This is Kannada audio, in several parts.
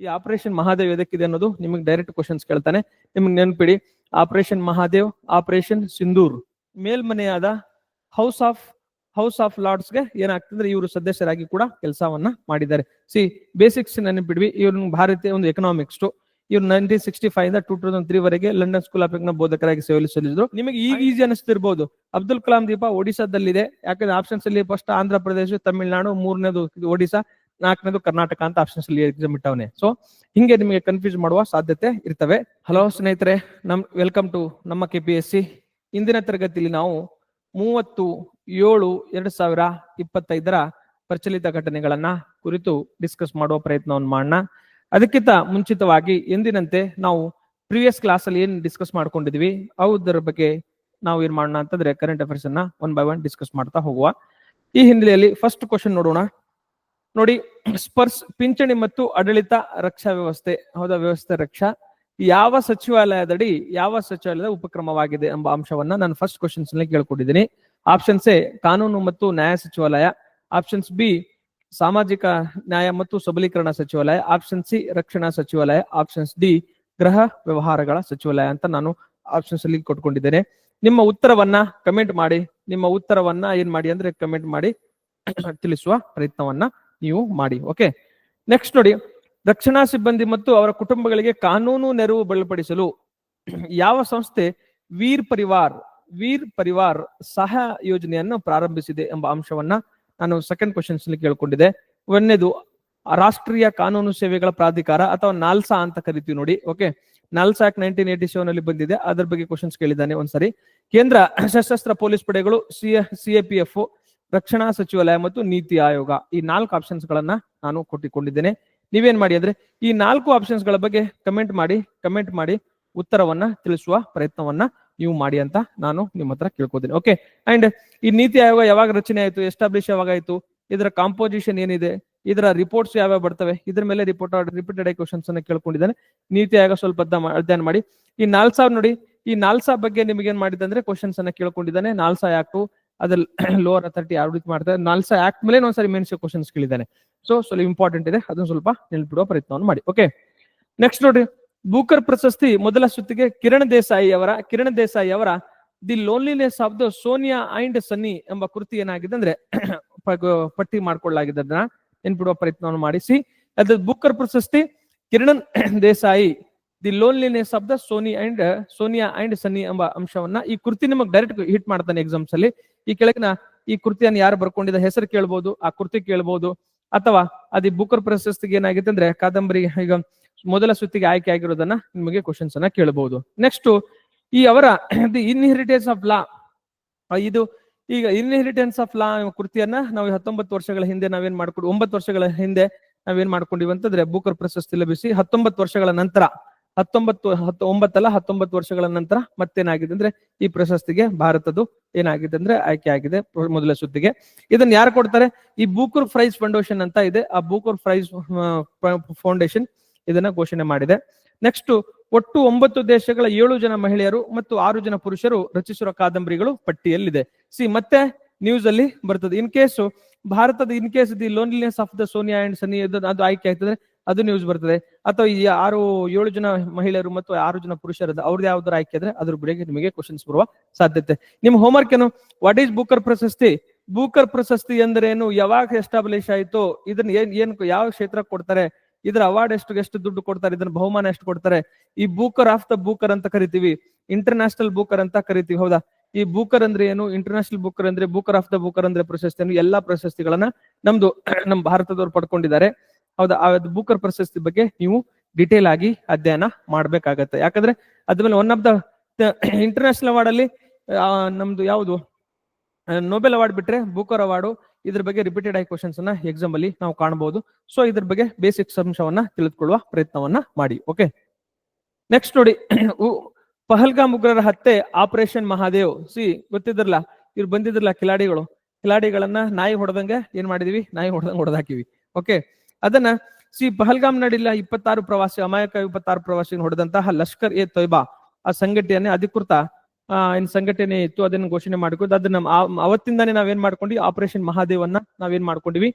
ಈ ಆಪರೇಷನ್ ಮಹಾದೇವ್ ಎದಕ್ಕಿದೆ ಅನ್ನೋದು ನಿಮಗೆ ಡೈರೆಕ್ಟ್ ಕ್ವಶನ್ಸ್ ಕೇಳ್ತಾನೆ. ನಿಮಗೆ ನೆನ್ಪಿಡಿ ಆಪರೇಷನ್ ಮಹಾದೇವ್ ಆಪರೇಷನ್ ಸಿಂಧೂರ್ ಮೇಲ್ಮನೆಯಾದ ಹೌಸ್ ಆಫ್ ಹೌಸ್ ಆಫ್ ಲಾರ್ಡ್ಸ್ಗೆ ಏನಾಗ್ತಂದ್ರೆ ಇವರು ಸದಸ್ಯರಾಗಿ ಕೂಡ ಕೆಲಸವನ್ನ ಮಾಡಿದ್ದಾರೆ. ಸಿ ಬೇಸಿಕ್ಸ್ ನೆನಪಿಡ್ವಿ. ಇವ್ರ ಭಾರತೀಯ ಒಂದು ಎಕನಾಮಿಕ್ಸ್ ಇವ್ರು ನೈನ್ಟೀನ್ ಸಿಕ್ಸ್ಟಿ ಫೈವ್ ಇಂದ ಟೂ ತೌಸಂಡ್ ತ್ರೀ ವರೆಗೆ ಲಂಡನ್ ಸ್ಕೂಲ್ ಆಫ್ನ ಬೋಧಕರಾಗಿ ಸೇವೆ ಸಲ್ಲಿಸಿದ್ರು. ನಿಮಗೆ ಈಗ ಈಸಿ ಅನಿಸ್ತಿರ್ಬೋದು. ಅಬ್ದುಲ್ ಕಲಾಂ ದೀಪ ಒಡಿಸಾದಲ್ಲಿದೆ ಯಾಕಂದ್ರೆ ಆಪ್ಷನ್ಸ್ ಅಲ್ಲಿ ಫಸ್ಟ್ ಆಂಧ್ರ ಪ್ರದೇಶ, ತಮಿಳುನಾಡು, ಮೂರನೇದು ಒಡಿಸಾ ನಾಲ್ಕನೇದು ಕರ್ನಾಟಕ ಅಂತ ಆಪ್ಷನ್ಸ್ ಅಲ್ಲಿ ಎಕ್ಸಾಮ್ ಇಟ್ಟವನೆ. ಸೊ ಹಿಂಗೆ ನಿಮಗೆ ಕನ್ಫ್ಯೂಸ್ ಮಾಡುವ ಸಾಧ್ಯತೆ ಇರ್ತವೆ. ಹಲೋ ಸ್ನೇಹಿತರೆ, ನಮ್ ವೆಲ್ಕಮ್ ಟು ನಮ್ಮ ಕೆ ಸಿ ಇಂದಿನ ತರಗತಿಯಲ್ಲಿ ನಾವು ಮೂವತ್ತು, ಏಳು, ಎರಡ್ ಸಾವಿರ ಇಪ್ಪತ್ತೈದರ ಪ್ರಚಲಿತ ಘಟನೆಗಳನ್ನ ಕುರಿತು ಡಿಸ್ಕಸ್ ಮಾಡುವ ಪ್ರಯತ್ನವನ್ನು ಮಾಡೋಣ. ಅದಕ್ಕಿಂತ ಮುಂಚಿತವಾಗಿ ಎಂದಿನಂತೆ ನಾವು ಪ್ರಿವಿಯಸ್ ಕ್ಲಾಸ್ ಅಲ್ಲಿ ಏನ್ ಡಿಸ್ಕಸ್ ಮಾಡ್ಕೊಂಡಿದ್ವಿ, ಅವುದರ ಬಗ್ಗೆ ನಾವು ಏನ್ ಮಾಡೋಣ ಅಂತಂದ್ರೆ ಕರೆಂಟ್ ಅಫೇರ್ಸ್ ಅನ್ನ ಒನ್ ಬೈ ಒನ್ ಡಿಸ್ಕಸ್ ಮಾಡ್ತಾ ಹೋಗುವ. ಈ ಹಿನ್ನೆಲೆಯಲ್ಲಿ ಫಸ್ಟ್ ಕ್ವಶನ್ ನೋಡೋಣ. ನೋಡಿ ಸ್ಪರ್ಸ್ ಪಿಂಚಣಿ ಮತ್ತು ಆಡಳಿತ ರಕ್ಷಾ ವ್ಯವಸ್ಥೆ, ಹೌದಾ, ವ್ಯವಸ್ಥೆ ರಕ್ಷಾ, ಯಾವ ಸಚಿವಾಲಯದಡಿ ಯಾವ ಸಚಿವಾಲಯದ ಉಪಕ್ರಮವಾಗಿದೆ ಎಂಬ ಅಂಶವನ್ನ ನಾನು ಫಸ್ಟ್ ಕ್ವಶನ್ಸ್ನಲ್ಲಿ ಕೇಳ್ಕೊಂಡಿದ್ದೀನಿ. ಆಪ್ಷನ್ಸ್ ಎ, ಕಾನೂನು ಮತ್ತು ನ್ಯಾಯ ಸಚಿವಾಲಯ ಆಪ್ಷನ್ಸ್ ಬಿ, ಸಾಮಾಜಿಕ ನ್ಯಾಯ ಮತ್ತು ಸಬಲೀಕರಣ ಸಚಿವಾಲಯ ಆಪ್ಷನ್ ಸಿ, ರಕ್ಷಣಾ ಸಚಿವಾಲಯ ಆಪ್ಷನ್ಸ್ ಡಿ, ಗೃಹ ವ್ಯವಹಾರಗಳ ಸಚಿವಾಲಯ ಅಂತ ನಾನು ಆಪ್ಷನ್ಸ್ ಅಲ್ಲಿ ಕೊಟ್ಕೊಂಡಿದ್ದೇನೆ. ನಿಮ್ಮ ಉತ್ತರವನ್ನ ಕಮೆಂಟ್ ಮಾಡಿ, ನಿಮ್ಮ ಉತ್ತರವನ್ನ ಏನ್ ಮಾಡಿ ಅಂದ್ರೆ ಕಮೆಂಟ್ ಮಾಡಿ, ತಿಳಿಸುವ ಪ್ರಯತ್ನವನ್ನ ನೀವು ಮಾಡಿ. ಓಕೆ ನೆಕ್ಸ್ಟ್ ನೋಡಿ. ರಕ್ಷಣಾ ಸಿಬ್ಬಂದಿ ಮತ್ತು ಅವರ ಕುಟುಂಬಗಳಿಗೆ ಕಾನೂನು ನೆರವು ಬಲಪಡಿಸಲು ಯಾವ ಸಂಸ್ಥೆ ವೀರ್ ಪರಿವಾರ್ ವೀರ್ ಪರಿವಾರ್ ಸಹ ಯೋಜನೆಯನ್ನು ಪ್ರಾರಂಭಿಸಿದೆ ಎಂಬ ಅಂಶವನ್ನ ನಾನು ಸೆಕೆಂಡ್ ಕ್ವಶನ್ಸ್ ಕೇಳ್ಕೊಂಡಿದೆ ಒಂದನೇದು, ರಾಷ್ಟ್ರೀಯ ಕಾನೂನು ಸೇವೆಗಳ ಪ್ರಾಧಿಕಾರ ಅಥವಾ ನಾಲ್ಸಾ ಅಂತ ಕರಿತೀವಿ ನೋಡಿ. Okay NALSA nineteen eighty seven ಅಲ್ಲಿ ಬಂದಿದೆ. ಅದ್ರ ಬಗ್ಗೆ ಕ್ವಶನ್ಸ್ ಕೇಳಿದ್ದಾನೆ ಒಂದ್ಸರಿ. ಕೇಂದ್ರ ಸಶಸ್ತ್ರ ಪೊಲೀಸ್ ಪಡೆಗಳು ಸಿ ಸಿಎಪಿಎಫ್ ರಕ್ಷಣಾ ಸಚಿವಾಲಯ ಮತ್ತು ನೀತಿ ಆಯೋಗ ಈ ನಾಲ್ಕು ಆಪ್ಷನ್ಸ್ ಗಳನ್ನ ನಾನು ಕೊಟ್ಟಿಕೊಂಡಿದ್ದೇನೆ. ನೀವೇನ್ ಮಾಡಿ ಅಂದ್ರೆ ಈ ನಾಲ್ಕು ಆಪ್ಷನ್ಸ್ಗಳ ಬಗ್ಗೆ ಕಮೆಂಟ್ ಮಾಡಿ ಕಮೆಂಟ್ ಮಾಡಿ ಉತ್ತರವನ್ನ ತಿಳಿಸುವ ಪ್ರಯತ್ನವನ್ನ ನೀವು ಮಾಡಿ ಅಂತ ನಾನು ನಿಮ್ಮ ಹತ್ರ ಕೇಳ್ಕೊತೀನಿ. ಓಕೆ ಅಂಡ್ ಈ ನೀತಿ ಆಯೋಗ ಯಾವಾಗ ರಚನೆ ಆಯ್ತು ಎಸ್ಟಾಬ್ಲಿಷ್ ಯಾವಾಗ ಆಯ್ತು, ಇದರ ಕಾಂಪೋಸಿಷನ್ ಏನಿದೆ, ಇದರ ರಿಪೋರ್ಟ್ಸ್ ಯಾವ್ಯಾವ ಬರ್ತವೆ, ಇದ್ರ ಮೇಲೆ ರಿಪೋರ್ಟ್ ರಿಪೀಟೆಡ್ ಆಗಿ ಕ್ವಶನ್ಸ್ ಅನ್ನ ಕೇಳ್ಕೊಂಡಿದ್ದಾನೆ. ನೀತಿ ಆಯೋಗ ಸ್ವಲ್ಪ ಅಧ್ಯ- ಅಧ್ಯಯನ ಮಾಡಿ. ಈ ನಾಲ್ಸಾ ನೋಡಿ, ಈ ನಾಲ್ಸಾ ಬಗ್ಗೆ ನಿಮಗೆ ಏನ್ ಮಾಡಿದಂದ್ರೆ ಕ್ವಶನ್ಸ್ ಅನ್ನ ಕೇಳ್ಕೊಂಡಿದ್ದಾನೆ. ನಾಲ್ಸಾ ಆಕ್ಟ್ ಅದ್ರಲ್ಲಿ ಲೋವರ್ ಅಥಾರಿಟಿ ಯಾವ ರೀತಿ ಮಾಡ್ತಾರೆ? ನಾಲ್ಸ ಆಕ್ಟ್ ಮೇಲೆ ಒಂದ್ಸರಿ ಮೇನ್ಸ್ ಕ್ವಶನ್ಸ್ ಕೇಳಿದ್ದಾನೆ. ಸೊ ಸ್ವಲ್ಪ ಇಂಪಾರ್ಟೆಂಟ್ ಇದೆ. ಅದನ್ನ ಸ್ವಲ್ಪ ನೆನ್ಪಿಡುವ ಪ್ರಯತ್ನವನ್ನು ಮಾಡಿ. ಓಕೆ ನೆಕ್ಸ್ಟ್ ನೋಡಿ ಬೂಕರ್ ಪ್ರಶಸ್ತಿ ಮೊದಲ ಸುತ್ತಿಗೆ ಕಿರಣ್ ದೇಸಾಯಿ ಅವರ, ಕಿರಣ್ ದೇಸಾಯಿ ಅವರ the loneliness of the Sonia and Sunny ಎಂಬ ಕೃತಿ ಏನಾಗಿದೆ ಅಂದ್ರೆ ಪಟ್ಟಿ ಮಾಡ್ಕೊಳ್ಳಲಾಗಿದೆ ಅದನ್ನ ನೆನ್ಪಿಡುವ ಪ್ರಯತ್ನವನ್ನು ಮಾಡಿಸಿ. ಅದ್ರ ಬೂಕರ್ ಪ್ರಶಸ್ತಿ Kiran Desai the loneliness of the Soni and Sonia and Sunny ಎಂಬ ಅಂಶವನ್ನ ಈ ಕೃತಿ ನಿಮಗೆ ಡೈರೆಕ್ಟ್ ಹಿಟ್ ಮಾಡ್ತಾನೆ ಎಕ್ಸಾಮ್ಸ್ ಅಲ್ಲಿ. ಈ ಕೆಳಗಿನ ಈ ಕೃತಿಯನ್ನು ಯಾರು ಬರ್ಕೊಂಡಿದ ಹೆಸರು ಕೇಳ್ಬೋದು, ಆ ಕೃತಿ ಕೇಳ್ಬೋದು, ಅಥವಾ ಅದು ಬುಕರ್ ಪ್ರಶಸ್ತಿಗೆ ಏನಾಗಿತ್ತು ಅಂದ್ರೆ ಕಾದಂಬರಿ ಈಗ ಮೊದಲ ಸುತ್ತಿಗೆ ಆಯ್ಕೆ ಆಗಿರೋದನ್ನ ನಿಮಗೆ ಕ್ವಶನ್ಸ್ ಅನ್ನ ಕೇಳಬಹುದು ನೆಕ್ಸ್ಟ್ ಈ ಅವರ ದಿ ಇನ್ಹೆರಿಟೆನ್ಸ್ ಆಫ್ ಲಾ ಇದು ಈಗ ಇನ್ಹೆರಿಟೆನ್ಸ್ ಆಫ್ ಲಾ ಕೃತಿಯನ್ನ ನಾವು ಹತ್ತೊಂಬತ್ತು ವರ್ಷಗಳ ಹಿಂದೆ ನಾವೇನ್ ಮಾಡ್ಕೊಂಡು ಒಂಬತ್ತು ವರ್ಷಗಳ ಹಿಂದೆ ನಾವೇನ್ ಮಾಡ್ಕೊಂಡಿವಿ ಅಂತಂದ್ರೆ ಬುಕರ್ ಪ್ರಶಸ್ತಿ ಲಭಿಸಿ ಹತ್ತೊಂಬತ್ತು ವರ್ಷಗಳ ನಂತರ ಹತ್ತೊಂಬತ್ತು, ಹತ್ತು, ಒಂಬತ್ತಲ್ಲ ಹತ್ತೊಂಬತ್ತು ವರ್ಷಗಳ ನಂತರ ಮತ್ತೇನಾಗಿದೆ ಅಂದ್ರೆ ಈ ಪ್ರಶಸ್ತಿಗೆ ಭಾರತದ್ದು ಏನಾಗಿದೆ ಅಂದ್ರೆ ಆಯ್ಕೆ ಆಗಿದೆ ಮೊದಲ ಸುದ್ದಿಗೆ ಇದನ್ನ ಯಾರು ಕೊಡ್ತಾರೆ? ಈ ಬೂಕೂರ್ ಪ್ರೈಸ್ ಫೌಂಡೇಶನ್ ಅಂತ ಇದೆ. ಆ ಬೂಕೂರ್ ಪ್ರೈಸ್ ಫೌಂಡೇಶನ್ ಇದನ್ನ ಘೋಷಣೆ ಮಾಡಿದೆ. ನೆಕ್ಸ್ಟ್, ಒಟ್ಟು ಒಂಬತ್ತು ದೇಶಗಳ ಏಳು ಜನ ಮಹಿಳೆಯರು ಮತ್ತು ಆರು ಜನ ಪುರುಷರು ರಚಿಸಿರುವ ಕಾದಂಬರಿಗಳು ಪಟ್ಟಿಯಲ್ಲಿದೆ. ಸಿ, ಮತ್ತೆ ನ್ಯೂಸ್ ಅಲ್ಲಿ ಬರ್ತದೆ. ಇನ್ ಕೇಸ್ ಭಾರತದ in case the loneliness of the Sonia and Sunny ಅದು ಆಯ್ಕೆ ಆಗ್ತದೆ ಅದು ನ್ಯೂಸ್ ಬರ್ತದೆ. ಅಥವಾ ಈ ಆರು, ಏಳು ಜನ ಮಹಿಳೆಯರು ಮತ್ತು ಆರು ಜನ ಪುರುಷರು ಅವ್ರದ್ದು ಯಾವ್ದಾರು ಆಯ್ಕೆ ಆದ್ರೆ ಅದ್ರ ಬಗ್ಗೆ ನಿಮಗೆ ಕ್ವಶನ್ಸ್ ಬರುವ ಸಾಧ್ಯತೆ. ನಿಮ್ ಹೋಮ್ವರ್ಕ್ ಏನು? ವಾಟ್ ಈಸ್ ಬೂಕರ್ ಪ್ರಶಸ್ತಿ? ಬೂಕರ್ ಪ್ರಶಸ್ತಿ ಎಂದರೇನು ಯಾವಾಗ ಎಸ್ಟಾಬ್ಲಿಷ್ ಆಯ್ತು? ಇದನ್ನ ಏನ್ ಏನ್ ಯಾವ ಕ್ಷೇತ್ರ ಕೊಡ್ತಾರೆ? ಇದ್ರ ಅವಾರ್ಡ್ ಎಷ್ಟು ಎಷ್ಟು ದುಡ್ಡು ಕೊಡ್ತಾರೆ? ಇದನ್ನ ಬಹುಮಾನ ಎಷ್ಟು ಕೊಡ್ತಾರೆ? ಈ ಬೂಕರ್ ಆಫ್ ದ ಬೂಕರ್ ಅಂತ ಕರಿತೀವಿ. ಇಂಟರ್ನ್ಯಾಷನಲ್ ಬೂಕರ್ ಅಂತ ಕರಿತೀವಿ, ಹೌದಾ? ಈ ಬೂಕರ್ ಅಂದ್ರೆ ಏನು? ಇಂಟರ್ನ್ಯಾಷನಲ್ ಬೂಕರ್ ಅಂದ್ರೆ ಬೂಕರ್ ಆಫ್ ದ ಬೂಕರ್ ಅಂದ್ರೆ ಪ್ರಶಸ್ತಿ ಏನು ಎಲ್ಲಾ ಪ್ರಶಸ್ತಿಗಳನ್ನ ನಮ್ದು, ನಮ್ಮ ಭಾರತದವ್ರು ಪಡ್ಕೊಂಡಿದ್ದಾರೆ. ಹೌದಾ ಆ ಬೂಕರ್ ಪ್ರಶಸ್ತಿ ಬಗ್ಗೆ ನೀವು ಡಿಟೇಲ್ ಆಗಿ ಅಧ್ಯಯನ ಮಾಡ್ಬೇಕಾಗತ್ತೆ. ಯಾಕಂದ್ರೆ ಅದ್ಮೇಲೆ one of the international award ಅಲ್ಲಿ ನಮ್ದು ಯಾವುದು ನೊಬೆಲ್ ಅವಾರ್ಡ್ ಬಿಟ್ರೆ ಬೂಕರ್ ಅವಾರ್ಡು ಇದ್ರ ಬಗ್ಗೆ ರಿಪೀಟೆಡ್ ಆಗಿ ಕ್ವಶನ್ಸ್ ಅನ್ನ ಎಕ್ಸಾಮ್ ಅಲ್ಲಿ ನಾವು ಕಾಣಬಹುದು ಸೊ ಇದ್ರ ಬಗ್ಗೆ ಬೇಸಿಕ್ ಅಂಶವನ್ನ ತಿಳಿದುಕೊಳ್ಳುವ ಪ್ರಯತ್ನವನ್ನ ಮಾಡಿ ಓಕೆ ನೆಕ್ಸ್ಟ್ ನೋಡಿ ಪಹಲ್ಗಾಮ್ ಉಗ್ರರ ಹತ್ಯೆ ಆಪರೇಷನ್ ಮಹಾದೇವ್ ಸಿ ಗೊತ್ತಿದ್ರಲ್ಲ, ಇವ್ರು ಬಂದಿದ್ರಲ್ಲ, ಕಿಲಾಡಿಗಳು. ಕಿಲಾಡಿಗಳನ್ನ ನಾಯಿ ಹೊಡೆದಂಗೆ ಏನ್ ಮಾಡಿದೀವಿ? ನಾಯಿ ಹೊಡೆದಂಗೆ ಹೊಡೆದಾಕಿವಿ ಓಕೆ ಅದನ್ನ ಸಿ ಪಹಲ್ಗಾಮ್ ನಡಿಲ್ಲ ಇಪ್ಪತ್ತಾರು ಪ್ರವಾಸಿ ಅಮಾಯಕ ಇಪ್ಪತ್ತಾರು ಪ್ರವಾಸಿ ಹೊಡೆದಂತಹ ಲಷ್ಕರ್ ಎ ತೊಯ್ಬಾ ಆ ಸಂಘಟನೆ ಅಧಿಕೃತ ಆ, ಏನ್ ಸಂಘಟನೆ ಇತ್ತು ಅದನ್ನ ಘೋಷಣೆ ಮಾಡ್ಕೊಂಡು ಅದನ್ನ ಅವತ್ತಿಂದಾನೇ ನಾವೇನ್ ಮಾಡ್ಕೊಂಡ್ವಿ ಆಪರೇಷನ್ ಮಹಾದೇವನ್ನ ನಾವೇನ್ ಮಾಡ್ಕೊಂಡಿವಿ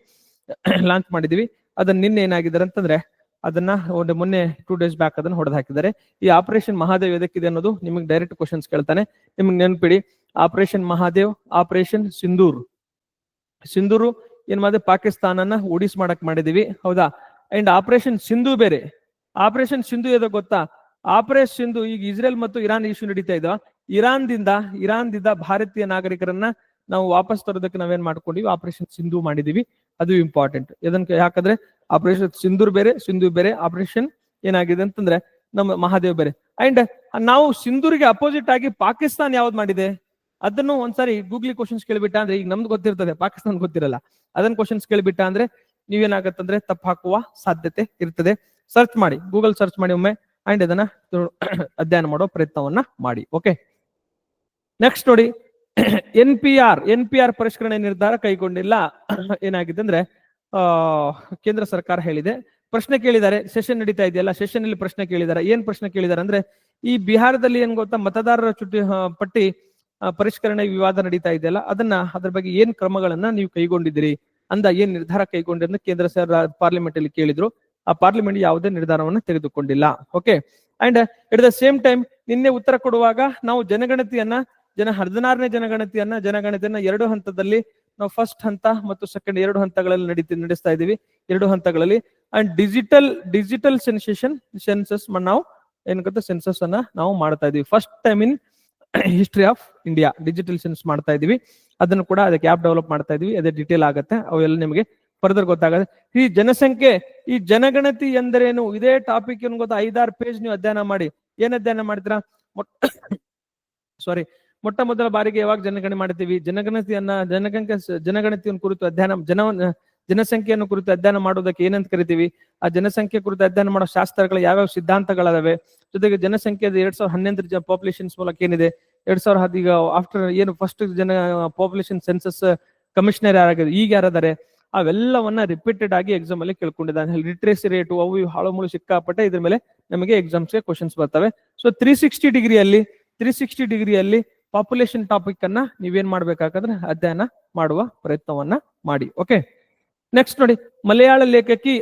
ಲಾಂಚ್ ಮಾಡಿದೀವಿ. ಅದನ್ನ ನಿನ್ನೆ ಏನಾಗಿದ್ದಾರೆ ಅಂತಂದ್ರೆ ಅದನ್ನ ಒಂದು ಮೊನ್ನೆ ಟೂ ಡೇಸ್ ಬ್ಯಾಕ್ ಅದನ್ನ ಹೊಡೆದು ಹಾಕಿದ್ದಾರೆ ಈ ಆಪರೇಷನ್ ಮಹಾದೇವ್ ಎದಕ್ಕಿದೆ ಅನ್ನೋದು ನಿಮಗೆ ಡೈರೆಕ್ಟ್ ಕ್ವಶನ್ಸ್ ಕೇಳ್ತಾನೆ. ನಿಮ್ಗೆ ನೆನ್ಪಿಡಿ ಆಪರೇಷನ್ ಮಹಾದೇವ್ ಆಪರೇಷನ್ ಸಿಂಧೂರ್. ಸಿಂಧೂರು ಏನ್ ಮಾಡಿದೆ? ಪಾಕಿಸ್ತಾನನ ಓಡಿಸ್ ಮಾಡಕ್ ಮಾಡಿದೀವಿ. ಹೌದಾ? ಅಂಡ್ ಆಪರೇಷನ್ ಸಿಂಧು ಬೇರೆ. ಆಪರೇಷನ್ ಸಿಂಧು ಏನೋ ಗೊತ್ತಾ? ಆಪರೇಷನ್ ಸಿಂಧು ಈಗ ಇಸ್ರೇಲ್ ಮತ್ತು ಇರಾನ್ ಇಶ್ಯೂ ನಡೀತಾ ಇದ್ದ ಇರಾನ್ದಿಂದ ಇರಾನ್ದಿಂದ ಭಾರತೀಯ ನಾಗರಿಕರನ್ನ ನಾವು ವಾಪಸ್ ತರೋದಕ್ಕೆ ನಾವೇನ್ ಮಾಡ್ಕೊಂಡಿವಿ? ಆಪರೇಷನ್ ಸಿಂಧು ಮಾಡಿದೀವಿ. ಅದು ಇಂಪಾರ್ಟೆಂಟ್ ಇದನ್ನ ಯಾಕಂದ್ರೆ ಆಪರೇಷನ್ ಸಿಂಧೂರ್ ಬೇರೆ ಸಿಂಧು ಬೇರೆ. ಆಪರೇಷನ್ ಏನಾಗಿದೆ ಅಂತಂದ್ರೆ ನಮ್ಮ ಮಹಾದೇವ್ ಬೇರೆ. ಅಂಡ್ ನಾವು ಸಿಂಧೂರಿಗೆ ಅಪೋಸಿಟ್ ಆಗಿ ಪಾಕಿಸ್ತಾನ ಯಾವ್ದು ಮಾಡಿದೆ? ಅದನ್ನು ಒಂದ್ಸಾರಿ ಗೂಗ್ಲಿ ಕ್ವಶನ್ಸ್ ಕೇಳಿಬಿಟ್ಟ ಅಂದ್ರೆ ಈಗ ನಮ್ದು ಗೊತ್ತಿರ್ತದೆ ಪಾಕಿಸ್ತಾನ ಗೊತ್ತಿರಲ್ಲ. ಅದನ್ನ ಕ್ವಶನ್ಸ್ ಕೇಳಿಬಿಟ್ಟ ಅಂದ್ರೆ ನೀವೇನಾಗತ್ತಂದ್ರೆ ತಪ್ಪು ಹಾಕುವ ಸಾಧ್ಯತೆ ಇರ್ತದೆ. ಸರ್ಚ್ ಮಾಡಿ ಗೂಗಲ್ ಸರ್ಚ್ ಮಾಡಿ ಒಮ್ಮೆ ಅಂಡ್ ಇದನ್ನ ಅಧ್ಯಯನ ಮಾಡೋ ಪ್ರಯತ್ನವನ್ನ ಮಾಡಿ ಓಕೆ ನೆಕ್ಸ್ಟ್ ನೋಡಿ N P R N P R ಪರಿಷ್ಕರಣೆ ನಿರ್ಧಾರ ಕೈಗೊಂಡಿಲ್ಲ. ಏನಾಗಿದೆ ಅಂದ್ರೆ ಕೇಂದ್ರ ಸರ್ಕಾರ ಹೇಳಿದೆ. ಪ್ರಶ್ನೆ ಕೇಳಿದ್ದಾರೆ ಸೆಷನ್ ನಡೀತಾ ಇದೆಯಲ್ಲ ಸೆಷನ್ ಅಲ್ಲಿ ಪ್ರಶ್ನೆ ಕೇಳಿದ್ದಾರೆ ಏನ್ ಪ್ರಶ್ನೆ ಕೇಳಿದ್ದಾರೆ ಅಂದ್ರೆ, ಈ ಬಿಹಾರದಲ್ಲಿ ಏನ್ ಗೊತ್ತಾ, ಮತದಾರರ ಚುಟ್ಟಿ ಪಟ್ಟಿ ಪರಿಷ್ಕರಣೆ ವಿವಾದ ನಡೀತಾ ಇದೆಯಲ್ಲ ಅದನ್ನ ಅದ್ರ ಬಗ್ಗೆ ಏನ್ ಕ್ರಮಗಳನ್ನ ನೀವು ಕೈಗೊಂಡಿದ್ದೀರಿ? ಅಂದ ಏನ್ ನಿರ್ಧಾರ ಕೈಗೊಂಡ್ರಿ ಅಂತ ಕೇಂದ್ರ ಸರ್ ಪಾರ್ಲಿಮೆಂಟ್ ಅಲ್ಲಿ ಕೇಳಿದ್ರು. ಆ ಪಾರ್ಲಿಮೆಂಟ್ ಯಾವುದೇ ನಿರ್ಧಾರವನ್ನು ತೆಗೆದುಕೊಂಡಿಲ್ಲ. Okay and at the same time ನಿನ್ನೆ ಉತ್ತರ ಕೊಡುವಾಗ ನಾವು ಜನಗಣತಿಯನ್ನ, ಜನ ಹದಿನಾರನೇ ಜನಗಣತಿಯನ್ನ ಜನಗಣತಿಯನ್ನ ಎರಡು ಹಂತದಲ್ಲಿ ನಾವು ಫಸ್ಟ್ ಹಂತ ಮತ್ತು ಸೆಕೆಂಡ್ ಎರಡು ಹಂತಗಳಲ್ಲಿ ನಡೀತಿ, ನಡೆಸ್ತಾ ಇದೀವಿ ಎರಡು ಹಂತಗಳಲ್ಲಿ. And digital digital sensation census ನಾವು ಏನ್ ಗೊತ್ತ ಸೆನ್ಸಸ್ ಅನ್ನ ನಾವು ಮಾಡ್ತಾ ಇದೀವಿ first time in history of India digital census ಮಾಡ್ತಾ ಇದೀವಿ. ಅದನ್ನು ಕೂಡ ಅದಕ್ಕೆ ಆಪ್ ಡೆವಲಪ್ ಮಾಡ್ತಾ ಇದೀವಿ. ಅದೇ ಡೀಟೇಲ್ ಆಗುತ್ತೆ. ಅವೆಲ್ಲ ನಿಮಗೆ ಫರ್ದರ್ ಗೊತ್ತಾಗುತ್ತೆ. ಈ ಜನಸಂಖ್ಯೆ, ಈ ಜನಗಣತಿ ಎಂದರೇನು? ಇದೇ ಟಾಪಿಕ್ ಏನು ಗೊತ್ತಾ? ಐದಾರು ಪೇಜ್ ನೀವು ಅಧ್ಯಯನ ಮಾಡಿ. ಏನ್ ಅಧ್ಯಯನ ಮಾಡ್ತೀರಾ? ಸಾರಿ ಮೊಟ್ಟ ಮೊದಲ ಬಾರಿಗೆ ಯಾವಾಗ ಜನಗಣತಿ ಮಾಡ್ತೀವಿ? ಜನಗಣತಿಯನ್ನ ಜನಗಣತಿ ಜನಗಣತಿಯನ್ನು ಕುರಿತು ಅಧ್ಯಯನ, ಜನ, ಜನಸಂಖ್ಯೆಯನ್ನು ಕುರಿತು ಅಧ್ಯಯನ ಮಾಡೋದಕ್ಕೆ ಏನಂತ ಕರಿತೀವಿ? ಆ ಜನಸಂಖ್ಯೆ ಕುರಿತು ಅಧ್ಯಯನ ಮಾಡೋ ಶಾಸ್ತ್ರಗಳು ಯಾವ್ಯಾವ ಸಿದ್ಧಾಂತಗಳದಾವೆ? ಜೊತೆಗೆ ಜನಸಂಖ್ಯೆ ಎರಡ್ ಸಾವಿರದ ಹನ್ನೊಂದರ ಪಾಪ್ಯುಲೇಷನ್ಸ್ ಮೂಲಕ ಏನಿದೆ, ಎರಡ್ ಸಾವಿರ ಹದ್ ಈಗ ಆಫ್ಟರ್ ಏನು ಫಸ್ಟ್ ಜನ ಪಾಪ್ಯುಲೇಷನ್ ಸೆನ್ಸಸ್ ಕಮಿಷನರ್ ಯಾರಾಗಿದೆ, ಈಗ ಯಾರಾದರೆ, ಅವೆಲ್ಲವನ್ನ ರಿಪೀಟೆಡ್ ಆಗಿ ಎಕ್ಸಾಮ್ ಅಲ್ಲಿ ಕೇಳ್ಕೊಂಡಿದ್ದಾನೆ ಲಿಟ್ರೇಸಿ ರೇಟು ಅವು ಹಾಳು ಮುಳು ಸಿಕ್ಕಾಪಟ್ಟೆ ಇದ್ರ ಮೇಲೆ ನಮಗೆ ಎಕ್ಸಾಮ್ಸ್ಗೆ ಕ್ವಶನ್ಸ್ ಬರ್ತವೆ. ಸೊ ತ್ರೀ ಸಿಕ್ಸ್ಟಿ ಡಿಗ್ರಿಯಲ್ಲಿ ತ್ರೀ ಸಿಕ್ಸ್ಟಿ ಡಿಗ್ರಿಯಲ್ಲಿ ಪಾಪ್ಯುಲೇಷನ್ ಟಾಪಿಕ್ ಅನ್ನ ನೀವೇನ್ ಮಾಡ್ಬೇಕಾಗಂದ್ರೆ ಅಧ್ಯಯನ ಮಾಡುವ ಪ್ರಯತ್ನವನ್ನ ಮಾಡಿ ಓಕೆ ನೆಕ್ಸ್ಟ್ ನೋಡಿ, ಮಲಯಾಳ ಲೇಖಕಿ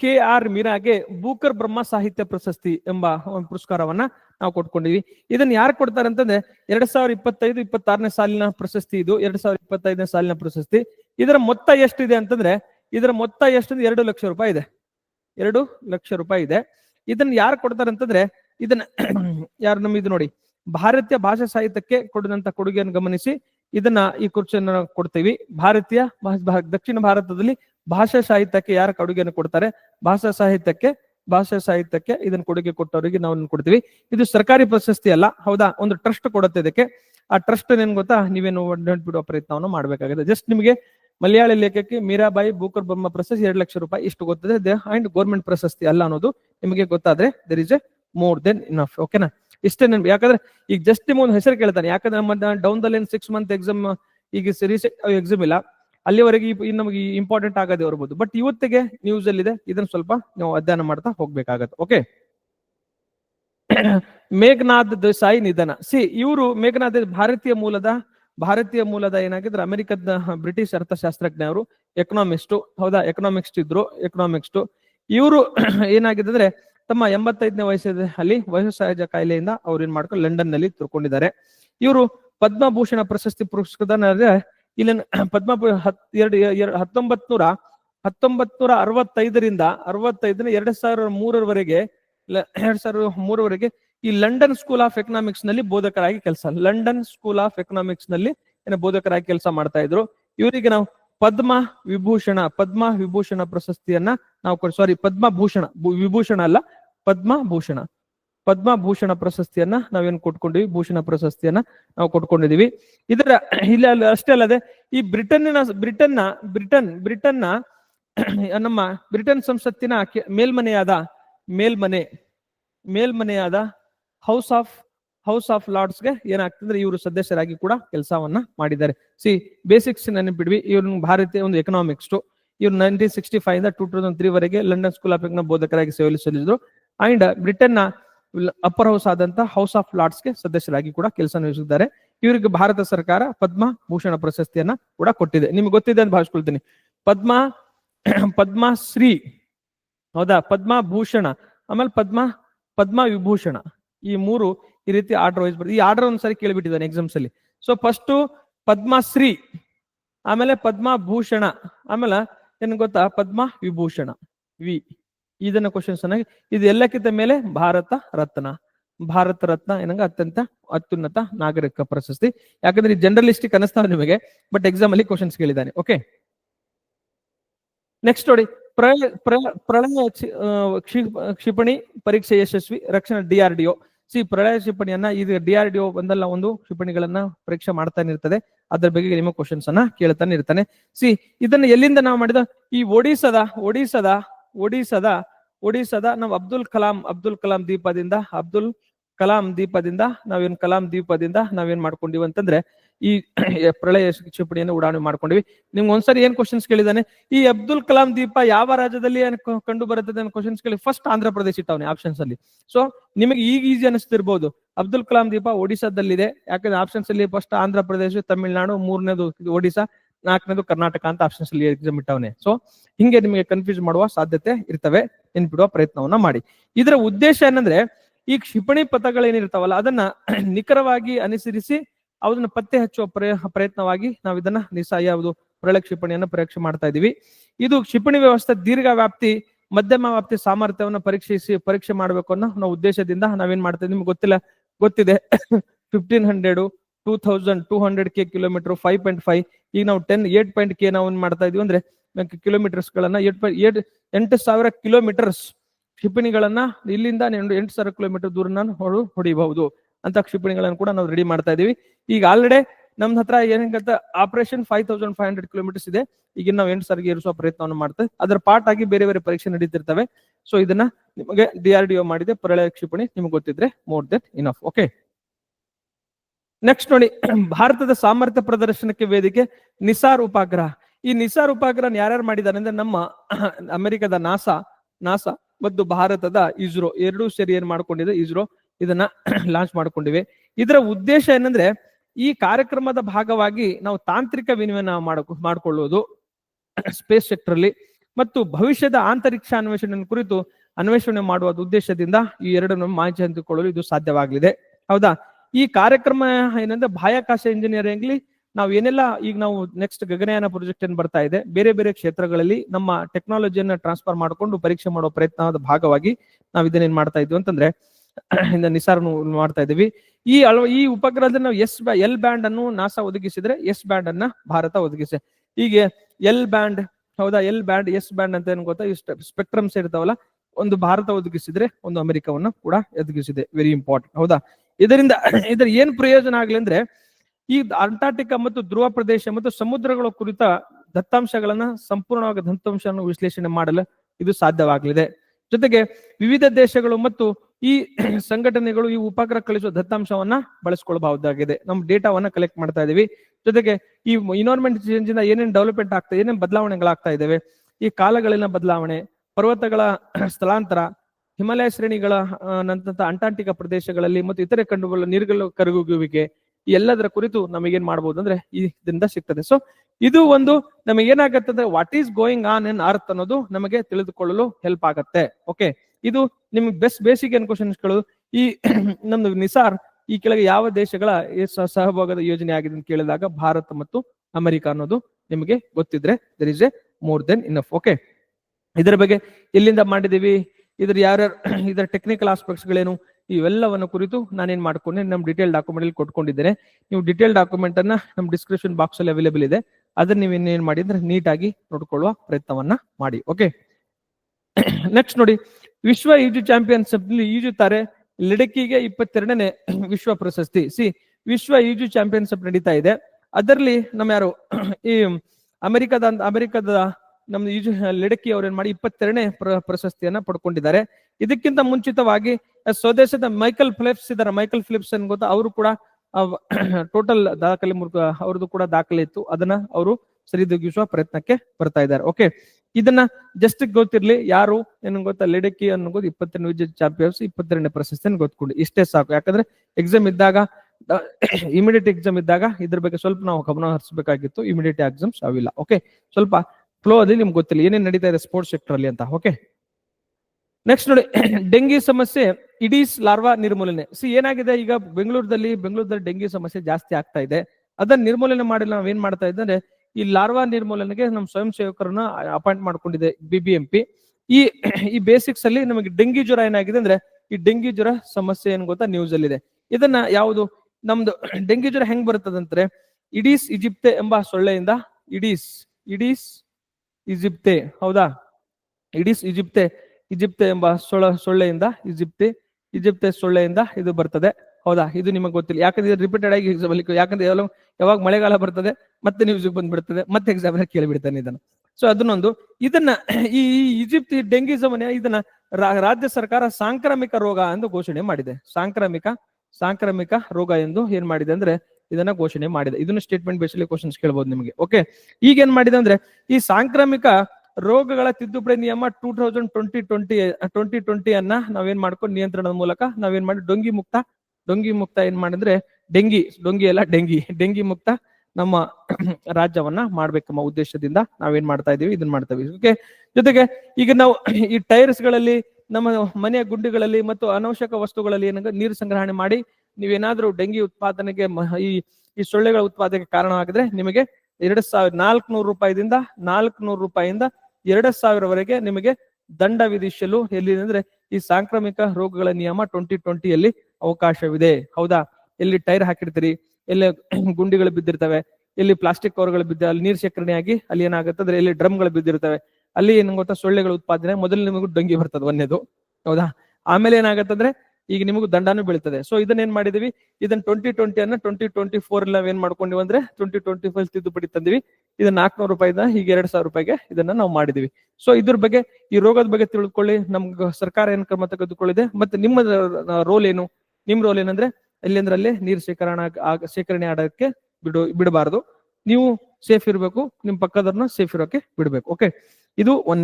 ಕೆ ಆರ್ ಮೀರಾಗೆ ಬೂಕರ್ ಬ್ರಹ್ಮ ಸಾಹಿತ್ಯ ಪ್ರಶಸ್ತಿ ಎಂಬ ಒಂದು ಪುರಸ್ಕಾರವನ್ನ ನಾವು ಕೊಟ್ಕೊಂಡಿವಿ ಇದನ್ನ ಯಾರು ಕೊಡ್ತಾರೆ ಅಂತಂದ್ರೆ, ಎರಡ್ ಸಾವಿರದ ಇಪ್ಪತ್ತೈದು, ಇಪ್ಪತ್ತಾರನೇ ಸಾಲಿನ ಪ್ರಶಸ್ತಿ ಇದು, ಎರಡ್ ಸಾವಿರದ ಇಪ್ಪತ್ತೈದನೇ ಸಾಲಿನ ಪ್ರಶಸ್ತಿ. ಇದರ ಮೊತ್ತ ಎಷ್ಟಿದೆ ಅಂತಂದ್ರೆ, ಇದರ ಮೊತ್ತ ಎಷ್ಟು ಎರಡು ಲಕ್ಷ ರೂಪಾಯಿ ಇದೆ. ಎರಡು ಲಕ್ಷ ರೂಪಾಯಿ ಇದೆ. ಇದನ್ನ ಯಾರು ಕೊಡ್ತಾರೆ ಅಂತಂದ್ರೆ, ಇದನ್ನ, ಯಾರು ನಮ್ಮ ಇದು ನೋಡಿ, ಭಾರತೀಯ ಭಾಷಾ ಸಾಹಿತ್ಯಕ್ಕೆ ಕೊಡಿದಂತ ಕೊಡುಗೆಯನ್ನು ಗಮನಿಸಿ ಇದನ್ನ ಈ ಕುರ್ಚಿಯನ್ನು ಕೊಡ್ತೀವಿ. ಭಾರತೀಯ ದಕ್ಷಿಣ ಭಾರತದಲ್ಲಿ ಭಾಷಾ ಸಾಹಿತ್ಯಕ್ಕೆ ಯಾರ ಕೊಡುಗೆಯನ್ನು ಕೊಡ್ತಾರೆ? ಭಾಷಾ ಸಾಹಿತ್ಯಕ್ಕೆ ಭಾಷಾ ಸಾಹಿತ್ಯಕ್ಕೆ ಇದನ್ನ ಕೊಡುಗೆ ಕೊಟ್ಟವರಿಗೆ ನಾವು ಕೊಡ್ತೀವಿ. ಇದು ಸರ್ಕಾರಿ ಪ್ರಶಸ್ತಿ ಅಲ್ಲ. ಹೌದಾ? ಒಂದು ಟ್ರಸ್ಟ್ ಕೊಡುತ್ತೆ ಇದಕ್ಕೆ. ಆ ಟ್ರಸ್ಟ್ ಏನ್ ಗೊತ್ತಾ? ನೀವೇನು ಬಿಡುವ ಪ್ರಯತ್ನವನ್ನು ಮಾಡಬೇಕಾಗಿದೆ. ಜಸ್ಟ್ ನಿಮಗೆ ಮಲಯಾಳಿ ಲೇಖಕಿ ಮೀರಾಬಾಯಿ ಬೂಕರ್ ಬ್ರಹ್ಮ ಪ್ರಶಸ್ತಿ ಎರಡು ಲಕ್ಷ ರೂಪಾಯಿ ಇಷ್ಟು ಗೊತ್ತದೆ. ಅಂಡ್ ಗೌರ್ಮೆಂಟ್ ಪ್ರಶಸ್ತಿ ಅಲ್ಲ ಅನ್ನೋದು ನಿಮಗೆ ಗೊತ್ತಾದ್ರೆ there is a more than enough ಓಕೆನಾ ಇಷ್ಟೇ ನೆನಪು ಯಾಕಂದ್ರೆ ಈಗ ಜಸ್ಟ್ ನಿಮ್ಮ ಒಂದು ಹೆಸರು ಕೇಳ್ತಾನೆ. ಯಾಕಂದ್ರೆ ನಮ್ಮ ಡೌನ್ ದಲ್ಲಿ ಸಿಕ್ಸ್ ಮಂತ್ ಎಕ್ಸಾಮ್ ಈಗ ರೀಸೆಂಟ್ ಎಕ್ಸಾಮ್ ಇಲ್ಲ. ಅಲ್ಲಿವರೆಗೆ ನಮಗೆ ಇಂಪಾರ್ಟೆಂಟ್ ಆಗದೆ ಇರಬಹುದು ಬಟ್ ಇವತ್ತಿಗೆ ನ್ಯೂಸ್ ಅಲ್ಲಿ ಇದೆ ಇದನ್ನ ಸ್ವಲ್ಪ ನಾವು ಅಧ್ಯಯನ ಮಾಡ್ತಾ ಹೋಗ್ಬೇಕಾಗತ್ತೆ. ಓಕೆ ಮೇಘನಾಥ್ ದೇಸಾಯಿ ನಿಧನ. ಸಿ ಇವರು ಮೇಘನಾಥ್ ಭಾರತೀಯ ಮೂಲದ ಭಾರತೀಯ ಮೂಲದ ಏನಾಗಿದ್ರೆ? ಅಮೆರಿಕದ ಬ್ರಿಟಿಷ್ ಅರ್ಥಶಾಸ್ತ್ರಜ್ಞ ಅವರು ಎಕನಾಮಿಸ್ಟ್ ಹೌದಾ? ಎಕನಾಮಿಕ್ಸ್ಟ್ ಇದ್ರು ಎಕನಾಮಿಕ್ಸ್ಟ್ ಇವರು ಏನಾಗಿದೆ ಅಂದ್ರೆ ತಮ್ಮ ಎಂಬತ್ತೈದನೇ ವಯಸ್ಸಿದೆ ಅಲ್ಲಿ ವಯೋಸಹಜ ಕಾಯಿಲೆಯಿಂದ ಅವ್ರು ಏನ್ ಮಾಡ್ಕೊಂಡು ಲಂಡನ್ನಲ್ಲಿ ತಿರ್ಕೊಂಡಿದ್ದಾರೆ. ಇವರು ಪದ್ಮಭೂಷಣ ಪ್ರಶಸ್ತಿ ಪುರಸ್ಕೃತ ಇಲ್ಲಿ ಪದ್ಮ ಎರಡು ಹತ್ತೊಂಬತ್ ನೂರ ಹತ್ತೊಂಬತ್ ನೂರ ಅರವತ್ತೈದರಿಂದ ಅರವತ್ತೈದನ ಎರಡ್ ಸಾವಿರದ ಮೂರರವರೆಗೆ ಎರಡ್ ಸಾವಿರದ ಮೂರವರೆಗೆ ಈ ಲಂಡನ್ ಸ್ಕೂಲ್ ಆಫ್ ಎಕನಾಮಿಕ್ಸ್ನಲ್ಲಿ ಬೋಧಕರಾಗಿ ಕೆಲಸ ಲಂಡನ್ ಸ್ಕೂಲ್ ಆಫ್ ಎಕನಾಮಿಕ್ಸ್ನಲ್ಲಿ ಏನ ಬೋಧಕರಾಗಿ ಕೆಲಸ ಮಾಡ್ತಾ ಇದ್ರು. ಇವರಿಗೆ ನಾವು ಪದ್ಮ ವಿಭೂಷಣ ಪದ್ಮ ವಿಭೂಷಣ ಪ್ರಶಸ್ತಿಯನ್ನ ನಾವು ಸಾರಿ ಪದ್ಮಭೂಷಣ ಭೂಷಣ ವಿಭೂಷಣ ಅಲ್ಲ ಪದ್ಮಭೂಷಣ. ಪದ್ಮಭೂಷಣ ಪ್ರಶಸ್ತಿಯನ್ನ ನಾವೇನ್ ಕೊಟ್ಕೊಂಡಿವಿ? ಭೂಷಣ ಪ್ರಶಸ್ತಿಯನ್ನ ನಾವು ಕೊಟ್ಕೊಂಡಿದೀವಿ. ಇದರ ಇಲ್ಲ ಅಷ್ಟೇ ಅಲ್ಲದೆ ಈ ಬ್ರಿಟನ್ನಿನ ಬ್ರಿಟನ್ನ, ಬ್ರಿಟನ್, ಬ್ರಿಟನ್ನ ನಮ್ಮ ಬ್ರಿಟನ್ ಸಂಸತ್ತಿನ ಮೇಲ್ಮನೆಯಾದ, ಮೇಲ್ಮನೆ, ಮೇಲ್ಮನೆಯಾದ ಹೌಸ್ ಆಫ್ ಹೌಸ್ ಆಫ್ ಲಾರ್ಡ್ಸ್ಗೆ ಏನಾಗ್ತಂದ್ರೆ ಇವರು ಸದಸ್ಯರಾಗಿ ಕೂಡ ಕೆಲಸವನ್ನ ಮಾಡಿದ್ದಾರೆ. ಸಿ ಬೇಸಿಕ್ಸ್ ನೆನಪಿಡ್ವಿ. ಇವ್ರನ್ನ ಭಾರತೀಯ ಒಂದು ಎಕನಾಮಿಕ್ಸ್ ಇವ್ರು ನೈನ್ಟೀನ್ ಸಿಕ್ಸ್ಟಿ ಫೈವ್ ಇಂದ ಟೂ ತೌಸಂಡ್ ತ್ರೀ ವರೆಗೆ ಲಂಡನ್ ಸ್ಕೂಲ್ ಆಫ್ ಎಕನಾಮಿಕ್ ಬೋಧಕರಾಗಿ ಸೇವೆ ಸಲ್ಲಿಸಿದ್ರು. ಅಂಡ್ ಬ್ರಿಟನ್ನ ಅಪ್ಪರ್ ಹೌಸ್ ಆದಂತ ಹೌಸ್ ಆಫ್ ಲಾರ್ಡ್ಸ್ಗೆ ಸದಸ್ಯರಾಗಿ ಕೂಡ ಕೆಲಸ ನಿರ್ವಹಿಸಿದ್ದಾರೆ ಇವರಿಗೆ ಭಾರತ ಸರ್ಕಾರ ಪದ್ಮ ಭೂಷಣ ಪ್ರಶಸ್ತಿಯನ್ನ ಕೂಡ ಕೊಟ್ಟಿದೆ. ನಿಮ್ಗೆ ಗೊತ್ತಿದೆ ಅಂತ ಭಾವಿಸ್ಕೊಳ್ತೀನಿ. ಪದ್ಮ ಪದ್ಮಶ್ರೀ ಹೌದಾ? ಪದ್ಮ ಭೂಷಣ, ಆಮೇಲೆ ಪದ್ಮ ಪದ್ಮ ವಿಭೂಷಣ ಈ ಮೂರು ಈ ರೀತಿ ಆರ್ಡರ್ ವೈಸ್ ಬರ್ತದೆ ಈ ಆರ್ಡರ್ ಒಂದ್ಸರಿ ಕೇಳಿಬಿಟ್ಟಿದ್ದಾನೆ ಎಕ್ಸಾಮ್ಸ್ ಅಲ್ಲಿ. ಸೊ ಫಸ್ಟ್ ಪದ್ಮಶ್ರೀ ಆಮೇಲೆ ಪದ್ಮ ಭೂಷಣ, ಆಮೇಲೆ, ಏನ್ ಗೊತ್ತಾ? ಪದ್ಮ ವಿಭೂಷಣ, ವಿ. ಇದನ್ನ ಕ್ವಶನ್ಸ್ ಅನ್ನ ಇದು ಎಲ್ಲಕ್ಕಿಂತ ಮೇಲೆ ಭಾರತ ರತ್ನ. ಭಾರತ ರತ್ನ ಏನಂಗ ಅತ್ಯಂತ ಅತ್ಯುನ್ನತ ನಾಗರಿಕ ಪ್ರಶಸ್ತಿ. ಯಾಕಂದ್ರೆ ಜನರಲಿಸ್ಟಿಕ್ ಅನಿಸ್ತಾವೆ ನಿಮಗೆ ಬಟ್ ಎಕ್ಸಾಮ್ ಅಲ್ಲಿ ಕ್ವಶನ್ಸ್ ಕೇಳಿದ್ದಾನೆ. ಓಕೆ ನೆಕ್ಸ್ಟ್ ನೋಡಿ ಪ್ರಳಯ ಪ್ರ- ಪ್ರಳಯ ಕ್ಷಿಪಣಿ ಪರೀಕ್ಷೆ ಯಶಸ್ವಿ, ರಕ್ಷಣಾ ಡಿಆರ್ಡಿಒ ಸಿ ಪ್ರಳಯ ಕ್ಷಿಪಣಿಯನ್ನ ಇದು ಡಿಆರ್ಡಿಒ ಒಂದಲ್ಲ ಒಂದು ಕ್ಷಿಪಣಿಗಳನ್ನ ಪರೀಕ್ಷೆ ಮಾಡ್ತಾನೆ ಇರ್ತದೆ. ಅದ್ರ ಬಗ್ಗೆ ನಿಮ್ಮ ಕ್ವಶನ್ಸ್ ಅನ್ನ ಕೇಳ್ತಾನೆ ಇರ್ತಾನೆ. ಸಿ ಇದನ್ನ ಎಲ್ಲಿಂದ ನಾವು ಮಾಡಿದ? ಈ ಒಡಿಸದ ಒಡಿಸದ ಒಡಿಸಾದ ಒಡಿಸಾದ ನಾವು ಅಬ್ದುಲ್ ಕಲಾಂ ಅಬ್ದುಲ್ ಕಲಾಂ ದೀಪದಿಂದ, ಅಬ್ದುಲ್ ಕಲಾಂ ದೀಪದಿಂದ, ನಾವೇನ್ ಕಲಾಂ ದೀಪದಿಂದ ನಾವೇನ್ ಮಾಡ್ಕೊಂಡಿವಿ ಅಂತಂದ್ರೆ ಈ ಪ್ರಳಯ ಕ್ಷಿಪಣಿಯನ್ನು ಉಡಾವಣೆ ಮಾಡ್ಕೊಂಡಿವಿ. ನಿಮ್ಗೆ ಒಂದ್ಸರಿ ಏನ್ ಕ್ವಶನ್ಸ್ ಕೇಳಿದಾನೆ? ಈ ಅಬ್ದುಲ್ ಕಲಾಂ ದೀಪ ಯಾವ ರಾಜ್ಯದಲ್ಲಿ ಏನ್ ಕಂಡು ಬರುತ್ತದೆ ಅನ್ನೋ ಕ್ವಶನ್ಸ್ ಕೇಳಿ ಫಸ್ಟ್ ಆಂಧ್ರ ಪ್ರದೇಶ ಇಟ್ಟವನೆ ಆಪ್ಷನ್ಸ್ ಅಲ್ಲಿ. ಸೊ ನಿಮಗೆ ಈಗ ಈಸಿ ಅನಿಸ್ತಿರ್ಬೋದು. ಅಬ್ದುಲ್ ಕಲಾಂ ದೀಪ ಒಡಿಸಾದಲ್ಲಿದೆ ಯಾಕಂದ್ರೆ ಆಪ್ಷನ್ಸ್ ಅಲ್ಲಿ ಫಸ್ಟ್ ಆಂಧ್ರ ಪ್ರದೇಶ, ತಮಿಳುನಾಡು, ಮೂರನೇದು ಒಡಿಶಾ ನಾಲ್ಕನೇದು ಕರ್ನಾಟಕ ಅಂತ ಆಪ್ಷನ್ಸ್ ಅಲ್ಲಿ ಎಕ್ಸಾಮ್ ಇಟ್ಟವನೆ. ಸೊ ಹಿಂಗೆ ನಿಮಗೆ ಕನ್ಫ್ಯೂಸ್ ಮಾಡುವ ಸಾಧ್ಯತೆ ಇರ್ತವೆ. ನೆನ್ಪಿಡುವ ಪ್ರಯತ್ನವನ್ನ ಮಾಡಿ. ಇದರ ಉದ್ದೇಶ ಏನಂದ್ರೆ, ಈ ಕ್ಷಿಪಣಿ ಪಥಗಳೇನಿರ್ತಾವಲ್ಲ, ಅದನ್ನ ನಿಖರವಾಗಿ ಅನುಸರಿಸಿ ಅದನ್ನ ಪತ್ತೆ ಹಚ್ಚುವ ಪ್ರಯ, ಪ್ರಯತ್ನವಾಗಿ ನಾವು ಇದನ್ನ ನಿಸ ಯಾವುದು ಪ್ರಳಯ ಕ್ಷಿಪಣಿಯನ್ನು ಪರೀಕ್ಷೆ ಮಾಡ್ತಾ ಇದೀವಿ. ಇದು ಕ್ಷಿಪಣಿ ವ್ಯವಸ್ಥೆ ದೀರ್ಘ ವ್ಯಾಪ್ತಿ ಮಧ್ಯಮ ವ್ಯಾಪ್ತಿ ಸಾಮರ್ಥ್ಯವನ್ನು ಪರೀಕ್ಷಿಸಿ ಪರೀಕ್ಷೆ ಮಾಡಬೇಕು ಅನ್ನೋ ನಾವು ಉದ್ದೇಶದಿಂದ ನಾವೇನ್ ಮಾಡ್ತಾ ನಿಮ್ಗೆ ಗೊತ್ತಿಲ್ಲ, ಗೊತ್ತಿದೆ. Fifteen hundred two thousand two hundred K kilometre five point five ಈಗ ನಾವು ಟೆನ್ ಏಟ್ ಪಾಯಿಂಟ್ ಕೆ ನಾವು ಮಾಡ್ತಾ ಇದೀವಿ ಅಂದ್ರೆ ಕಿಲೋಮೀಟರ್ಸ್ ಗಳನ್ನ ಏಟ್ ಪಾಯಿಂಟ್ ಏಟ್ ಎಂಟು ಸಾವಿರ ಕಿಲೋಮೀಟರ್ಸ್ ಕ್ಷಿಪಣಿಗಳನ್ನ ಇಲ್ಲಿಂದ ಎಂಟು ಸಾವಿರ ಕಿಲೋಮೀಟರ್ ದೂರ ನಾನು ಹೊಡು ಹೊಡಿಬಹುದು ಅಂತ ಕ್ಷಿಪಣಿಗಳನ್ನು ಕೂಡ ನಾವು ರೆಡಿ ಮಾಡ್ತಾ ಇದೀವಿ. ಈಗ ಆಲ್ರೆಡಿ ನಮ್ ಹತ್ರ ಏನಂತ operation five thousand five hundred kilometres ಇದೆ. ಈಗ ನಾವು ಎಂಟು ಸಾವಿರ ಏರಿಸುವ ಪ್ರಯತ್ನವನ್ನು ಮಾಡ್ತೇವೆ ಅದರ ಪಾರ್ಟ್ ಆಗಿ ಬೇರೆ ಬೇರೆ ಪರೀಕ್ಷೆ ನಡೀತಿರ್ತವೆ. ಸೊ ಇದನ್ನ ನಿಮಗೆ ಡಿ ಆರ್ ಡಿ ಒ ಮಾಡಿದೆ ಪ್ರಳಯ ಕ್ಷಿಪಣಿ, ನಿಮ್ಗೆ ಗೊತ್ತಿದ್ರೆ more than enough okay next ನೋಡಿ, ಭಾರತದ ಸಾಮರ್ಥ್ಯ ಪ್ರದರ್ಶನಕ್ಕೆ ವೇದಿಕೆ, ನಿಸಾರ್ ಉಪಗ್ರಹ. ಈ ನಿಸಾರ್ ಉಪಗ್ರಹ ಯಾರ್ಯಾರು ಮಾಡಿದ್ದಾರೆ ಅಂದ್ರೆ ನಮ್ಮ ಅಮೆರಿಕದ ನಾಸಾ ನಾಸಾ ಮತ್ತು ಭಾರತದ ಇಸ್ರೋ. ಎರಡೂ ಸೇರಿ ಏನ್ ಮಾಡ್ಕೊಂಡಿದೆ? ಇಸ್ರೋ ಇದನ್ನ ಲಾಂಚ್ ಮಾಡ್ಕೊಂಡಿವೆ. ಇದರ ಉದ್ದೇಶ ಏನಂದ್ರೆ, ಈ ಕಾರ್ಯಕ್ರಮದ ಭಾಗವಾಗಿ ನಾವು ತಾಂತ್ರಿಕ ವಿನಿಮಯ ಮಾಡಕ್ ಮಾಡ್ಕೊಳ್ಳೋದು ಸ್ಪೇಸ್ ಸೆಕ್ಟರ್ ಅಲ್ಲಿ ಮತ್ತು ಭವಿಷ್ಯದ ಅಂತರಿಕ್ಷ ಅನ್ವೇಷಣೆ ಕುರಿತು ಅನ್ವೇಷಣೆ ಮಾಡುವ ಉದ್ದೇಶದಿಂದ ಈ ಎರಡನ್ನು ಮಾಹಿತಿ ಹಂಚಿಕೊಳ್ಳಲು ಇದು ಸಾಧ್ಯವಾಗಲಿದೆ. ಹೌದಾ? ಈ ಕಾರ್ಯಕ್ರಮ ಏನಂದ್ರೆ ಬಾಹ್ಯಾಕಾಶ ಇಂಜಿನಿಯರಿಂಗ್ ನಾವು ಏನೆಲ್ಲ ಈಗ ನಾವು ನೆಕ್ಸ್ಟ್ ಗಗನಯಾನ ಪ್ರಾಜೆಕ್ಟ್ ಏನ್ ಬರ್ತಾ ಇದೆ, ಬೇರೆ ಬೇರೆ ಕ್ಷೇತ್ರಗಳಲ್ಲಿ ನಮ್ಮ ಟೆಕ್ನಾಲಜಿಯನ್ನ ಟ್ರಾನ್ಸ್ಫರ್ ಮಾಡಿಕೊಂಡು ಪರೀಕ್ಷೆ ಮಾಡೋ ಪ್ರಯತ್ನದ ಭಾಗವಾಗಿ ನಾವು ಇದನ್ನೇನ್ ಮಾಡ್ತಾ ಇದ್ವಿ ಅಂತಂದ್ರೆ ನಿಸಾರ್ ಮಾಡ್ತಾ ಇದೀವಿ ಈ ಅಳವ ಈ ಉಪಗ್ರಹದ ನಾವು ಎಸ್ ಎಲ್ ಬ್ಯಾಂಡ್ ಅನ್ನು ನಾಸಾ ಒದಗಿಸಿದ್ರೆ ಎಸ್ ಬ್ಯಾಂಡ್ ಅನ್ನ ಭಾರತ ಒದಗಿಸಿ. ಹೀಗೆ ಎಲ್ ಬ್ಯಾಂಡ್, ಹೌದಾ, ಎಲ್ ಬ್ಯಾಂಡ್, ಎಸ್ ಬ್ಯಾಂಡ್ ಅಂತ ಏನು ಗೊತ್ತಾ, ಈ ಸ್ಪೆಕ್ಟ್ರಮ್ಸ್ ಇರ್ತಾವಲ್ಲ ಒಂದು ಭಾರತ ಒದಗಿಸಿದ್ರೆ ಒಂದು ಅಮೆರಿಕವನ್ನ ಕೂಡ ಒದಗಿಸಿದೆ ವೆರಿ ಇಂಪಾರ್ಟೆಂಟ್ ಹೌದಾ? ಇದರಿಂದ ಇದರ ಏನ್ ಪ್ರಯೋಜನ ಆಗ್ಲಿ ಅಂದ್ರೆ ಈ ಅಂಟಾರ್ಟಿಕಾ ಮತ್ತು ಧ್ರುವ ಪ್ರದೇಶ ಮತ್ತು ಸಮುದ್ರಗಳ ಕುರಿತ ದತ್ತಾಂಶಗಳನ್ನ ಸಂಪೂರ್ಣವಾಗಿ ದತ್ತಾಂಶವನ್ನು ವಿಶ್ಲೇಷಣೆ ಮಾಡಲು ಇದು ಸಾಧ್ಯವಾಗಲಿದೆ. ಜೊತೆಗೆ ವಿವಿಧ ದೇಶಗಳು ಮತ್ತು ಈ ಸಂಘಟನೆಗಳು ಈ ಉಪಗ್ರಹ ಕಳಿಸುವ ದತ್ತಾಂಶವನ್ನ ಬಳಸ್ಕೊಳ್ಬಹುದಾಗಿದೆ. ನಮ್ಮ ಡೇಟಾವನ್ನ ಕಲೆಕ್ಟ್ ಮಾಡ್ತಾ ಇದೀವಿ. ಜೊತೆಗೆ ಈ ಇನ್ವಾರ್ಮೆಂಟ್ ಚೇಂಜ್ ಇಂದ ಏನೇನು ಡೆವಲಪ್ಮೆಂಟ್ ಆಗ್ತಾ, ಏನೇನು ಬದಲಾವಣೆಗಳಾಗ್ತಾ ಇದಾವೆ, ಈ ಕಾಲಗಳಲ್ಲಿನ ಬದಲಾವಣೆ, ಪರ್ವತಗಳ ಸ್ಥಳಾಂತರ ಹಿಮಾಲಯ ಶ್ರೇಣಿಗಳ ನಂತಹ ಅಂಟಾರ್ಟಿಕಾ ಪ್ರದೇಶಗಳಲ್ಲಿ ಮತ್ತು ಇತರೆ ಕಂಡುಬರುವ ನೀರುಗಳ ಕರಗುವಿಕೆ ಎಲ್ಲದರ ಕುರಿತು ನಮಗೇನ್ ಮಾಡಬಹುದು ಅಂದ್ರೆ ಇದರಿಂದ ಸಿಗ್ತದೆ. ಸೊ ಇದು ಒಂದು ನಮಗೆ ಏನಾಗತ್ತೆ ಅಂದ್ರೆ what is going on in earth ಅನ್ನೋದು ನಮಗೆ ತಿಳಿದುಕೊಳ್ಳಲು ಹೆಲ್ಪ್ ಆಗತ್ತೆ. ಓಕೆ ಇದು ನಿಮ್ಗೆ ಬೆಸ್ಟ್ ಬೇಸಿಕ್ ಏನ್ ಕ್ವಶನ್ಸ್ ಈ ನಮ್ದು ನಿಸಾರ್ ಈ ಕೆಳಗೆ ಯಾವ ದೇಶಗಳ ಸಹಭಾಗದ ಯೋಜನೆ ಆಗಿದೆ ಅಂತ ಕೇಳಿದಾಗ ಭಾರತ ಮತ್ತು ಅಮೆರಿಕ ಅನ್ನೋದು ನಿಮಗೆ ಗೊತ್ತಿದ್ರೆ there is a more than enough okay ಇದರ ಬಗ್ಗೆ ಎಲ್ಲಿಂದ ಮಾಡಿದೀವಿ ಇದ್ರ ಯಾರ್ಯಾರು ಇದರ ಟೆಕ್ನಿಕಲ್ ಆಸ್ಪೆಕ್ಟ್ಸ್ ಗಳೇನು, ಇವೆಲ್ಲವನ್ನು ಕುರಿತು ನಾನೇನ್ ಮಾಡ್ಕೊಂಡೆ ನಮ್ಮ ಡಿಟೇಲ್ ಡಾಕ್ಯುಮೆಂಟ್ ಅಲ್ಲಿ ಕೊಟ್ಕೊಂಡಿದ್ದೇನೆ. ನೀವು ಡಿಟೇಲ್ ಡಾಕ್ಯುಮೆಂಟ್ ಅನ್ನ ನಮ್ಮ ಡಿಸ್ಕ್ರಿಪ್ಷನ್ ಬಾಕ್ಸ್ ಅಲ್ಲಿ ಅವೈಲೇಬಲ್ ಇದೆ. ಅದನ್ನ ನೀವು ಇನ್ನೇನ್ ಮಾಡಿ ಅಂದ್ರೆ ನೀಟಾಗಿ ನೋಡ್ಕೊಳ್ಳುವ ಪ್ರಯತ್ನವನ್ನ ಮಾಡಿ ಓಕೆ ನೆಕ್ಸ್ಟ್ ನೋಡಿ, ವಿಶ್ವ ಈಜು ಚಾಂಪಿಯನ್ಶಿಪ್ನಲ್ಲಿ ಈಜುತ್ತಾರೆ ಲಡಕಿಗೆ ಇಪ್ಪತ್ತೆರಡನೇ ವಿಶ್ವ ಪ್ರಶಸ್ತಿ. ಸಿ ವಿಶ್ವ ಈಜು ಚಾಂಪಿಯನ್ಶಿಪ್ ನಡೀತಾ ಇದೆ. ಅದರಲ್ಲಿ ನಮ್ಮ ಯಾರು, ಈ ಅಮೆರಿಕದ ಅಮೆರಿಕದ ನಮ್ದು ಈಜು ಲಿಡಕಿ ಅವ್ರು ಏನ್ ಮಾಡಿ ಇಪ್ಪತ್ತೆರಡನೇ ಪ್ರ ಪ್ರಶಸ್ತಿಯನ್ನ ಪಡ್ಕೊಂಡಿದ್ದಾರೆ. ಇದಕ್ಕಿಂತ ಮುಂಚಿತವಾಗಿ ಸ್ವದೇಶದ ಮೈಕಲ್ ಫಿಲಿಪ್ಸ್ ಇದಾರೆ ಮೈಕಲ್ ಫಿಲಿಪ್ಸ್ ಏನ್ ಗೊತ್ತಾ, ಅವರು ಕೂಡ ಟೋಟಲ್ ದಾಖಲೆ ಮೂಲಕ ಅವ್ರದ್ದು ಕೂಡ ದಾಖಲೆ ಇತ್ತು. ಅದನ್ನ ಅವರು ಸರಿದೂಗಿಸುವ ಪ್ರಯತ್ನಕ್ಕೆ ಬರ್ತಾ ಇದ್ದಾರೆ. ಓಕೆ, ಇದನ್ನ ಜಸ್ಟ್ ಗೊತ್ತಿರ್ಲಿ, ಯಾರು ಏನ್ ಗೊತ್ತಾ, ಲಿಡಕಿ ಅನ್ನೋದು ಇಪ್ಪತ್ತೆರಡು ವಿಜಯ ಚಾಂಪಿಯನ್ಸ್, ಇಪ್ಪತ್ತೆರಡನೇ ಪ್ರಶಸ್ತಿಯನ್ನು ಗೊತ್ಕೊಂಡು. ಇಷ್ಟೇ ಸಾಕು. ಯಾಕಂದ್ರೆ ಎಕ್ಸಾಮ್ ಇದ್ದಾಗ ಇಮಿಡಿಯೇಟ್ ಎಕ್ಸಾಮ್ ಇದ್ದಾಗ ಇದ್ರ ಬಗ್ಗೆ ಸ್ವಲ್ಪ ನಾವು ಗಮನ ಹರಿಸಬೇಕಾಗಿತ್ತು. ಇಮಿಡಿಯೇಟ್ ಎಕ್ಸಾಮ್ಸ್ ಅವಿಲ್ಲ. ಓಕೆ, ಸ್ವಲ್ಪ ಫ್ಲೋ ಅಲ್ಲಿ ನಿಮ್ಗೆ ಗೊತ್ತಿಲ್ಲ. ಏನೇನು ನಡೀತಾ ಇದೆ ಸ್ಪೋರ್ಟ್ಸ್ ಸೆಕ್ಟರ್ ಅಲ್ಲಿ ಅಂತ. ಓಕೆ ನೆಕ್ಸ್ಟ್ ನೋಡಿ, ಡೆಂಗಿ ಸಮಸ್ಯೆ ಇಡೀಸ್ ಲಾರ್ವಾ ನಿರ್ಮೂಲನೆ. ಸಿ ಏನಾಗಿದೆ ಈಗ ಬೆಂಗಳೂರಲ್ಲಿ ಬೆಂಗಳೂರಲ್ಲಿ ಡೆಂಗಿ ಸಮಸ್ಯೆ ಜಾಸ್ತಿ ಆಗ್ತಾ ಇದೆ. ಅದನ್ನ ನಿರ್ಮೂಲನೆ ಮಾಡಿಲ್ಲ ನಾವೇನ್ ಏನ್ ಮಾಡ್ತಾ ಇದ್ದಂದ್ರೆ ಈ ಲಾರ್ವಾ ನಿರ್ಮೂಲನೆಗೆ ನಮ್ಮ ಸ್ವಯಂ ಸೇವಕರನ್ನ ಅಪಾಯಿಂಟ್ ಮಾಡ್ಕೊಂಡಿದೆ ಬಿಬಿಎಂಪಿ ಈ ಈ ಬೇಸಿಕ್ಸ್ ಅಲ್ಲಿ ನಮಗೆ ಡೆಂಗಿ ಜ್ವರ ಏನಾಗಿದೆ ಅಂದ್ರೆ, ಈ ಡೆಂಗಿ ಜ್ವರ ಸಮಸ್ಯೆ ಏನ್ ಗೊತ್ತಾ? ನ್ಯೂಸ್ ಅಲ್ಲಿ ಇದೆ. ಇದನ್ನ ಯಾವುದು? ನಮ್ದು ಡೆಂಗಿ ಜ್ವರ ಹೆಂಗ್ ಬರ್ತದಂದ್ರೆ ಇಡೀಸ್ ಇಜಿಪ್ತೆ ಎಂಬ ಸೊಳ್ಳೆಯಿಂದ ಇಡೀಸ್ ಇಡೀಸ್ ಇಜಿಪ್ತೆ ಹೌದಾ? ಇಡೀಸ್ ಈಜಿಪ್ತೆ ಈಜಿಪ್ತೆ ಎಂಬ ಸೊಳ್ಳೆ ಸೊಳ್ಳೆಯಿಂದ ಈಜಿಪ್ತೆ ಈಜಿಪ್ತೆ ಸೊಳ್ಳೆಯಿಂದ ಇದು ಬರ್ತದೆ, ಹೌದಾ? ಇದು ನಿಮಗೆ ಗೊತ್ತಿಲ್ಲ. ಯಾಕಂದ್ರೆ ರಿಪೀಟೆಡ್ ಆಗಿ ಎಕ್ಸಾಮ್ ಅಲ್ಲಿ ಯಾಕಂದ್ರೆ ಯಾವಾಗ ಮಳೆಗಾಲ ಬರ್ತದೆ, ಮತ್ತೆ ನ್ಯೂಸ್ ಬಂದ್ಬಿಡ್ತದೆ, ಮತ್ತೆ ಎಕ್ಸಾಮ್ ಕೇಳಿಬಿಡ್ತಾನೆ ಇದನ್ನು. ಸೊ ಅದನ್ನೊಂದು, ಇದನ್ನ ಈ ಈಜಿಪ್ಟ್ ಡೆಂಗಿಸಮನೆ ಇದನ್ನ ರಾಜ್ಯ ಸರ್ಕಾರ ಸಾಂಕ್ರಾಮಿಕ ರೋಗ ಎಂದು ಘೋಷಣೆ ಮಾಡಿದೆ. ಸಾಂಕ್ರಾಮಿಕ ಸಾಂಕ್ರಾಮಿಕ ರೋಗ ಎಂದು ಏನ್ ಮಾಡಿದೆ ಅಂದ್ರೆ ಇದನ್ನ ಘೋಷಣೆ ಮಾಡಿದೆ. ಇದನ್ನು ಸ್ಟೇಟ್ಮೆಂಟ್ ಬೇಸಲ್ಲಿ ಕ್ವಶನ್ಸ್ ಕೇಳಬಹುದು ನಿಮಗೆ. ಓಕೆ ಈಗ ಏನ್ ಮಾಡಿದೆ ಅಂದ್ರೆ, ಈ ಸಾಂಕ್ರಾಮಿಕ ರೋಗಗಳ ತಿದ್ದುಪಡಿ ನಿಯಮ two thousand twenty twenty twenty twenty ಅನ್ನ ನಾವೇನ್ ಮಾಡ್ಕೊಂಡು ನಿಯಂತ್ರಣದ ಮೂಲಕ ನಾವೇನ್ ಮಾಡಿ, ಡೊಂಗಿ ಮುಕ್ತ ಡೊಂಗಿ ಮುಕ್ತ ಏನ್ ಮಾಡಿದ್ರೆ, ಡೆಂಗಿ, ಡೊಂಗಿ ಅಲ್ಲ, ಡೆಂಗಿ ಡೆಂಗಿ ಮುಕ್ತ ನಮ್ಮ ರಾಜ್ಯವನ್ನ ಮಾಡ್ಬೇಕಮ್ಮ ಉದ್ದೇಶದಿಂದ ನಾವೇನ್ ಮಾಡ್ತಾ ಇದೀವಿ ಇದನ್ನ ಮಾಡ್ತಾ ಓಕೆ ಜೊತೆಗೆ ಈಗ ನಾವು ಈ ಟೈರ್ಸ್ಗಳಲ್ಲಿ ನಮ್ಮ ಮನೆಯ ಗುಂಡಿಗಳಲ್ಲಿ ಮತ್ತು ಅನವಶ್ಯಕ ವಸ್ತುಗಳಲ್ಲಿ ಏನಂದ್ರೆ ನೀರು ಸಂಗ್ರಹಣೆ ಮಾಡಿ ನೀವೇನಾದ್ರೂ ಡೆಂಗಿ ಉತ್ಪಾದನೆಗೆ ಈ ಈ ಸೊಳ್ಳೆಗಳ ಉತ್ಪಾದನೆಗೆ ಕಾರಣವಾಗಿದ್ರೆ ನಿಮಗೆ ಎರಡು ಸಾವಿರ, ನಾಲ್ಕುನೂರು ರೂಪಾಯಿದಿಂದ ನಾಲ್ಕುನೂರು ರೂಪಾಯಿಯಿಂದ ಎರಡು ಸಾವಿರವರೆಗೆ ನಿಮಗೆ ದಂಡ ವಿಧಿಸಲು ಎಲ್ಲಿ ಅಂದ್ರೆ ಈ ಸಾಂಕ್ರಾಮಿಕ ರೋಗಗಳ ನಿಯಮ ಟ್ವೆಂಟಿ ಟ್ವೆಂಟಿಯಲ್ಲಿ ಅವಕಾಶವಿದೆ. ಹೌದಾ? ಎಲ್ಲಿ ಟೈರ್ ಹಾಕಿರ್ತೀರಿ, ಎಲ್ಲಿ ಗುಂಡಿಗಳು ಬಿದ್ದಿರ್ತವೆ, ಎಲ್ಲಿ ಪ್ಲಾಸ್ಟಿಕ್ ಕವರ್ಗಳು ಬಿದ್ದ, ಅಲ್ಲಿ ನೀರು ಶೇಖರಣೆಯಾಗಿ ಅಲ್ಲಿ ಏನಾಗುತ್ತೆ ಅಂದ್ರೆ ಎಲ್ಲಿ ಡ್ರಮ್ಗಳು ಬಿದ್ದಿರ್ತವೆ, ಅಲ್ಲಿ ಏನ್ ಗೊತ್ತಾ ಸೊಳ್ಳೆಗಳ ಉತ್ಪಾದನೆ ಮೊದಲು ನಿಮಗೂ ಡೊಂಗಿ ಬರ್ತದೆ ಒಂದೇದು ಹೌದಾ? ಆಮೇಲೆ ಏನಾಗತ್ತಂದ್ರೆ ಈಗ ನಿಮಗೂ ದಂಡನೂ ಬೀಳ್ತದೆ. ಸೊ ಇದನ್ನ ಏನ್ ಮಾಡಿದೀವಿ? ಇದನ್ನ ಟ್ವೆಂಟಿ ಟ್ವೆಂಟಿ ಅನ್ನ ಟ್ವೆಂಟಿ ಟ್ವೆಂಟಿ ಫೋರ್ ನಾವ್ ಏನ್ ಮಾಡ್ಕೊಂಡಿವಿ ಅಂದ್ರೆ ಟ್ವೆಂಟಿ ಟ್ವೆಂಟಿ ಫೈವ್ ತಿದ್ದುಪಡಿ ತಂದಿವಿ. ಇದನ್ನ ನಾಲ್ಕುನೂರು ರೂಪಾಯಿದ ಈಗ ಎರಡ್ ಸಾವಿರ ರೂಪಾಯಿಗೆ ಇದನ್ನ ನಾವು ಮಾಡಿದೀವಿ. ಸೊ ಇದ್ರ ಬಗ್ಗೆ, ಈ ರೋಗದ ಬಗ್ಗೆ ತಿಳ್ಕೊಳ್ಳಿ. ನಮ್ಗೆ ಸರ್ಕಾರ ಏನ್ ಕ್ರಮ ತೆಗೆದುಕೊಳ್ಳಿದೆ? ಮತ್ತೆ ನಿಮ್ಮ ರೋಲ್ ಏನು? ನಿಮ್ ರೋಲ್ ಏನಂದ್ರೆ ಇಲ್ಲಿಂದ್ರೆ ಅಲ್ಲಿ ನೀರು ಶೇಖರಣೆ ಶೇಖರಣೆ ಆಡಕ್ಕೆ ಬಿಡು, ಬಿಡಬಾರದು. ನೀವು ಸೇಫ್ ಇರಬೇಕು. ನಿಮ್ ಪಕ್ಕದವ್ರನ್ನ ಸೇಫ್ ಇರೋಕೆ ಬಿಡ್ಬೇಕು. ಓಕೆ ಇದು ಒನ್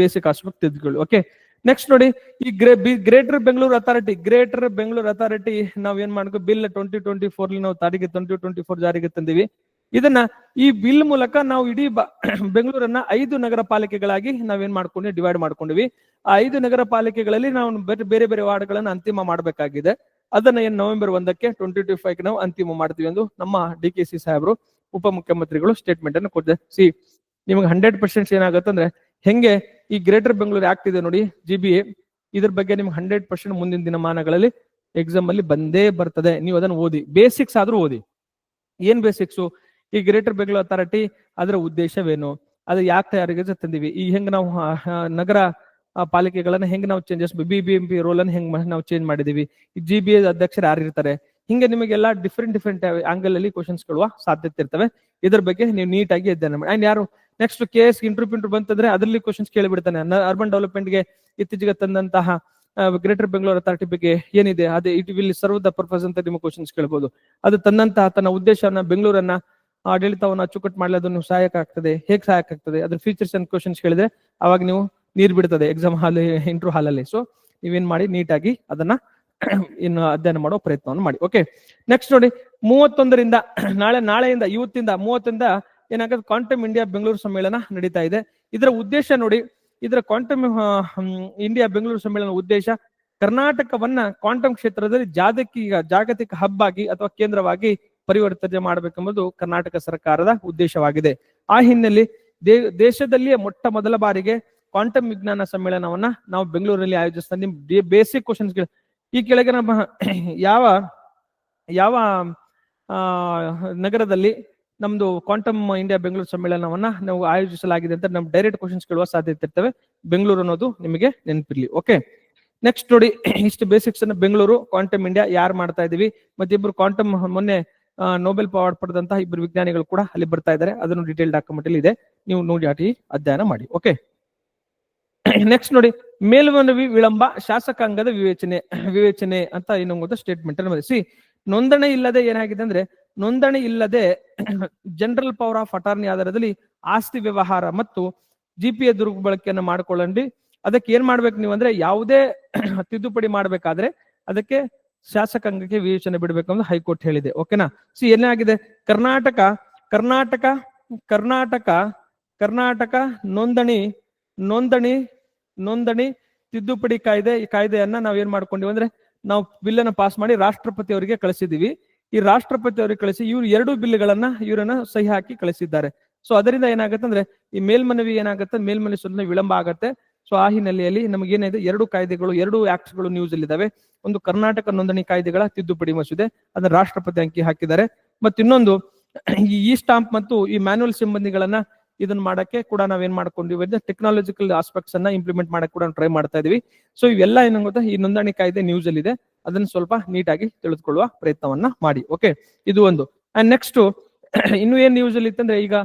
ಬೇಸಿಕ್ ಆಸ್ಪೆಕ್ಟ್ ತಿದ್ದುಕೊಳ್ಳಿ ಓಕೆ ನೆಕ್ಸ್ಟ್ ನೋಡಿ, ಈ grey B greater Bengaluru authority greater Bengaluru authority ನಾವ್ ಏನ್ ಮಾಡ್ಕೋ ಬಿಲ್ ಟ್ವೆಂಟಿ ಟ್ವೆಂಟಿ ಫೋರ್ ನಾವು ತಾರೀಕು ಟ್ವೆಂಟಿ ಟ್ವೆಂಟಿ ಫೋರ್ ಜಾರಿಗೆ ತಂದಿವಿ. ಇದನ್ನ ಈ ಬಿಲ್ ಮೂಲಕ ನಾವು ಇಡೀ ಬೆಂಗಳೂರನ್ನ ಐದು ನಗರ ಪಾಲಿಕೆಗಳಾಗಿ ನಾವೇನ್ ಮಾಡ್ಕೊಂಡ್ವಿ ಡಿವೈಡ್ ಮಾಡ್ಕೊಂಡಿವಿ. ಆ ಐದು ನಗರ ಪಾಲಿಕೆಗಳಲ್ಲಿ ನಾವು ಬೇರೆ ಬೇರೆ ವಾರ್ಡ್ಗಳನ್ನ ಅಂತಿಮ ಮಾಡಬೇಕಾಗಿದೆ. ಅದನ್ನ ಏನ್ ನವೆಂಬರ್ ಒಂದಕ್ಕೆ ಟ್ವೆಂಟಿ ಟ್ವೆಂಟಿ ಫೈವ್ ನಾವು ಅಂತಿಮ ಮಾಡ್ತೀವಿ ಎಂದು ನಮ್ಮ ಡಿ ಕೆ ಸಿ ಸಾಹೇಬರು ಉಪಮುಖ್ಯಮಂತ್ರಿಗಳು ಸ್ಟೇಟ್ಮೆಂಟ್ ಅನ್ನು ಕೊಟ್ಟಿದ್ದಾರೆ ಸಿ, ನಿಮಗೆ ಹಂಡ್ರೆಡ್ ಪರ್ಸೆಂಟ್ ಏನಾಗುತ್ತಂದ್ರೆ ಹೆಂಗೆ ಈ ಗ್ರೇಟರ್ ಬೆಂಗಳೂರು ಆಕ್ಟ್ ಇದೆ ನೋಡಿ ಜಿ ಬಿ ಎ ಇದ್ರ ಬಗ್ಗೆ ನಿಮ್ಗೆ ಹಂಡ್ರೆಡ್ ಪರ್ಸೆಂಟ್ ಮುಂದಿನ ದಿನಮಾನಗಳಲ್ಲಿ ಎಕ್ಸಾಮ್ ಅಲ್ಲಿ ಬಂದೇ ಬರ್ತದೆ. ನೀವು ಅದನ್ನು ಓದಿ. ಬೇಸಿಕ್ಸ್ ಆದ್ರೂ ಓದಿ. ಏನ್ ಬೇಸಿಕ್ಸು ಈ ಗ್ರೇಟರ್ ಬೆಂಗಳೂರು ಅಥಾರಿಟಿ ಅದರ ಉದ್ದೇಶವೇನು? ಅದು ಯಾಕೆ ತಯಾರಿಗೆ ತಂದಿವಿ. ಈ ಹೆಂಗ್ ನಾವು ನಗರ ಪಾಲಿಕೆಗಳನ್ನ ಹೆಂಗ್ ನಾವು changes B B M P role ಅನ್ನು ಹೆಂಗ್ ನಾವು ಚೇಂಜ್ ಮಾಡಿದೀವಿ? ಜಿ ಬಿ ಎ ಅಧ್ಯಕ್ಷರು ಯಾರು ಇರ್ತಾರೆ ಹಿಂಗೆ ನಿಮಗೆಲ್ಲ ಡಿಫ್ರೆಂಟ್ ಡಿಫ್ರೆಂಟ್ ಆಂಗಲ್ ಅಲ್ಲಿ ಕ್ವಶನ್ಸ್ ಕೇಳುವ ಸಾಧ್ಯತೆ ಇರ್ತವೆ. ಇದ್ರ ಬಗ್ಗೆ ನೀವು ನೀಟಾಗಿ ಅಧ್ಯಯನ ಮಾಡಿ. ಅಂಡ್ ಯಾರು ನೆಕ್ಸ್ಟ್ ಕೆ ಎಸ್ ಇಂಟರ್ವ್ಯೂ ಪಿಂಟ್ರೂ ಬಂತಂದ್ರೆ ಅದರಲ್ಲಿ ಕ್ವಶನ್ಸ್ ಕೇಳಿಬಿಡ್ತಾನೆ. ಅರ್ಬನ್ ಡೆವಲಪ್ಮೆಂಟ್ಗೆ ಇತ್ತೀಚೆಗೆ ತಂದಂತಹ ಗ್ರೇಟರ್ ಬೆಂಗಳೂರು ಅಥಾರಿಟಿ ಬಗ್ಗೆ ಏನಿದೆ, ಅದೇ it will serve the purpose ಅಂತ ನಿಮಗೆ ಕ್ವಶನ್ಸ್ ಕೇಳಬಹುದು ಅದು ತಂದಂತಹ ತನ್ನ ಉದ್ದೇಶವನ್ನ ಬೆಂಗಳೂರನ್ನ ಆಡಳಿತವನ್ನ ಅಚ್ಚುಕಟ್ಟು ಮಾಡಲು ಸಹಾಯಕ ಆಗ್ತದೆ. ಹೇಗೆ ಸಹಾಯಕ ಆಗ್ತದೆ? ಅದ್ರ ಫೀಚರ್ಸ್ ಅಂಡ್ ಕ್ವಶನ್ಸ್ ಕೇಳಿದ್ರೆ ಅವಾಗ ನೀವು ನೀರ್ ಬಿಡ್ತದೆ ಎಕ್ಸಾಮ್ ಹಾಲ್ ಇಂಟ್ರೂ ಹಾಲಲ್ಲಿ ಸೊ ನೀವೇನ್ ಮಾಡಿ ನೀಟಾಗಿ ಅದನ್ನ ಇನ್ನು ಅಧ್ಯಯನ ಮಾಡೋ ಪ್ರಯತ್ನವನ್ನು ಮಾಡಿ. ಓಕೆ ನೆಕ್ಸ್ಟ್ ನೋಡಿ, ಮೂವತ್ತೊಂದರಿಂದ ನಾಳೆ, ನಾಳೆಯಿಂದ, ಇವತ್ತಿಂದ, ಮೂವತ್ತರಿಂದ ಏನಾಗುತ್ತೆ ಕ್ವಾಂಟಮ್ ಇಂಡಿಯಾ ಬೆಂಗಳೂರು ಸಮ್ಮೇಳನ ನಡೀತಾ ಇದೆ. ಇದರ ಉದ್ದೇಶ ನೋಡಿ, ಇದರ ಕ್ವಾಂಟಮ್ ಇಂಡಿಯಾ ಬೆಂಗಳೂರು ಸಮ್ಮೇಳನ ಉದ್ದೇಶ ಕರ್ನಾಟಕವನ್ನ ಕ್ವಾಂಟಮ್ ಕ್ಷೇತ್ರದಲ್ಲಿ ಜಾಗತಿಕ ಜಾಗತಿಕ ಹಬ್ ಆಗಿ ಅಥವಾ ಕೇಂದ್ರವಾಗಿ ಪರಿವರ್ತನೆ ಮಾಡಬೇಕೆಂಬುದು ಕರ್ನಾಟಕ ಸರ್ಕಾರದ ಉದ್ದೇಶವಾಗಿದೆ. ಆ ಹಿನ್ನೆಲೆ ದೇಶದಲ್ಲಿಯೇ ಮೊಟ್ಟ ಮೊದಲ ಬಾರಿಗೆ ಕ್ವಾಂಟಮ್ ವಿಜ್ಞಾನ ಸಮ್ಮೇಳನವನ್ನ ನಾವು ಬೆಂಗಳೂರಲ್ಲಿ ಆಯೋಜಿಸ್ತಾ, ನಿಮ್ ಬೇಸಿಕ್ ಕ್ವಶನ್ಸ್ ಈ ಕೆಳಗೆ ನಮ್ಮ ಯಾವ ಯಾವ ನಗರದಲ್ಲಿ ನಮ್ದು ಕ್ವಾಂಟಮ್ ಇಂಡಿಯಾ ಬೆಂಗಳೂರು ಸಮ್ಮೇಳನವನ್ನ ನಾವು ಆಯೋಜಿಸಲಾಗಿದೆ ಅಂತ ನಮ್ಗೆ ಡೈರೆಕ್ಟ್ ಕ್ವಶನ್ಸ್ ಕೇಳುವ ಸಾಧ್ಯತೆ ಇರ್ತವೆ. ಬೆಂಗಳೂರು ಅನ್ನೋದು ನಿಮಗೆ ನೆನಪಿರ್ಲಿ ಓಕೆ ನೆಕ್ಸ್ಟ್ ನೋಡಿ, ಇಷ್ಟು ಬೇಸಿಕ್ಸ್ ಅನ್ನ ಬೆಂಗಳೂರು ಕ್ವಾಂಟಮ್ ಇಂಡಿಯಾ ಯಾರು ಮಾಡ್ತಾ ಇದೀವಿ ಮತ್ತೆ ಇಬ್ರು ಕ್ವಾಂಟಮ್ ಮೊನ್ನೆ ನೋಬೆಲ್ ಅವಾರ್ಡ್ ಪಡೆದಂತಹ ಇಬ್ಬರು ವಿಜ್ಞಾನಿಗಳು ಕೂಡ ಅಲ್ಲಿ ಬರ್ತಾ ಇದ್ದಾರೆ. ಅದನ್ನು ಡೀಟೇಲ್ ಡಾಕ್ಯುಮೆಂಟ್ ಅಲ್ಲಿ ಇದೆ. ನೀವು ನೋಡಿ ಆಟಿ ಅಧ್ಯಯನ ಮಾಡಿ ಓಕೆ ನೆಕ್ಸ್ಟ್ ನೋಡಿ ಮೇಲ್ಮನವಿ ವಿಳಂಬ, ಶಾಸಕಾಂಗದ ವಿವೇಚನೆ ವಿವೇಚನೆ ಅಂತ ಇನ್ನೊಂದು ಸ್ಟೇಟ್ಮೆಂಟ್ ಅನ್ನು ಸಿ ನೋಂದಣಿ ಇಲ್ಲದೆ ಏನಾಗಿದೆ ಅಂದ್ರೆ, ನೋಂದಣಿ ಇಲ್ಲದೆ ಜನರಲ್ ಪವರ್ ಆಫ್ ಅಟಾರ್ನಿ ಆಧಾರದಲ್ಲಿ ಆಸ್ತಿ ವ್ಯವಹಾರ ಮತ್ತು ಜಿಪಿಎ ದುರ್ಬಳಕೆಯನ್ನು ಮಾಡ್ಕೊಳ್ಳಿ ಅದಕ್ಕೆ ಏನ್ ಮಾಡ್ಬೇಕು ನೀವು ಅಂದ್ರೆ, ಯಾವುದೇ ತಿದ್ದುಪಡಿ ಮಾಡ್ಬೇಕಾದ್ರೆ ಅದಕ್ಕೆ ಶಾಸಕಾಂಗಕ್ಕೆ ವಿವೇಚನೆ ಬಿಡಬೇಕು ಅಂತ ಹೈಕೋರ್ಟ್ ಹೇಳಿದೆ. ಓಕೆನಾ ಸಿ ಏನಾಗಿದೆ? ಕರ್ನಾಟಕ ಕರ್ನಾಟಕ ಕರ್ನಾಟಕ ಕರ್ನಾಟಕ ನೋಂದಣಿ ನೋಂದಣಿ ನೋಂದಣಿ ತಿದ್ದುಪಡಿ ಕಾಯ್ದೆ, ಈ ಕಾಯ್ದೆಯನ್ನ ನಾವ್ ಏನ್ ಮಾಡ್ಕೊಂಡಿವಿ ಅಂದ್ರೆ ನಾವು ಬಿಲ್ ಅನ್ನ ಪಾಸ್ ಮಾಡಿ ರಾಷ್ಟ್ರಪತಿ ಅವರಿಗೆ ಕಳಿಸಿದೀವಿ. ಈ ರಾಷ್ಟ್ರಪತಿ ಅವರಿಗೆ ಕಳಿಸಿ ಇವ್ರು ಎರಡು ಬಿಲ್ಗಳನ್ನ ಇವರನ್ನ ಸಹಿ ಹಾಕಿ ಕಳಿಸಿದ್ದಾರೆ. ಸೊ ಅದರಿಂದ ಏನಾಗುತ್ತೆ ಅಂದ್ರೆ ಈ ಮೇಲ್ಮನವಿ ಏನಾಗುತ್ತೆ, ಮೇಲ್ಮನವಿ ಸುಮ್ಮನೆ ವಿಳಂಬ ಆಗತ್ತೆ. ಸೊ ಆ ಹಿನ್ನೆಲೆಯಲ್ಲಿ ನಮಗೆ ಏನಿದೆ ಎರಡು ಕಾಯ್ದೆಗಳು, ಎರಡು ಆಕ್ಟ್ಸ್ಗಳು ನ್ಯೂಸ್ ಅಲ್ಲಿ ಇದಾವೆ. ಒಂದು ಕರ್ನಾಟಕ ನೋಂದಣಿ ಕಾಯ್ದೆಗಳ ತಿದ್ದುಪಡಿ ಮಸೂದೆ, ಅದನ್ನ ರಾಷ್ಟ್ರಪತಿ ಅಂಕಿ ಹಾಕಿದ್ದಾರೆ. ಮತ್ತಿನ್ನೊಂದು, ಈ ಸ್ಟಾಂಪ್ ಮತ್ತು ಈ ಮ್ಯಾನುವಲ್ ಸಿಬ್ಬಂದಿಗಳನ್ನ ಇದನ್ನ ಮಾಡಕ್ಕೆ ಕೂಡ ನಾವೇನ್ ಮಾಡ್ಕೊಂಡಿವಿ ಅಂದ್ರೆ ಟೆಕ್ನಾಲಜಿಕಲ್ ಆಸ್ಪೆಕ್ಟ್ಸ್ ಅನ್ನ ಇಂಪ್ಲಿಮೆಂಟ್ ಮಾಡಕ್ ಕೂಡ ಟ್ರೈ ಮಾಡ್ತಾ ಇದೀವಿ. ಸೊ ಇವೆಲ್ಲ ಏನ್ ಗೊತ್ತಾ? ಈ ನೋಂದಣಿ ಕಾಯ್ದೆ ನ್ಯೂಸ್ ಅಲ್ಲಿ ಇದೆ ಅದನ್ನ ಸ್ವಲ್ಪ ನೀಟಾಗಿ ತಿಳಿದುಕೊಳ್ಳುವ ಪ್ರಯತ್ನವನ್ನ ಮಾಡಿ ಓಕೆ ಇದು ಒಂದು. ಅಂಡ್ ನೆಕ್ಸ್ಟ್ ಇನ್ನು ಏನ್ ನ್ಯೂಸ್ ಅಲ್ಲಿ ಇತ್ತಂದ್ರೆ ಈಗ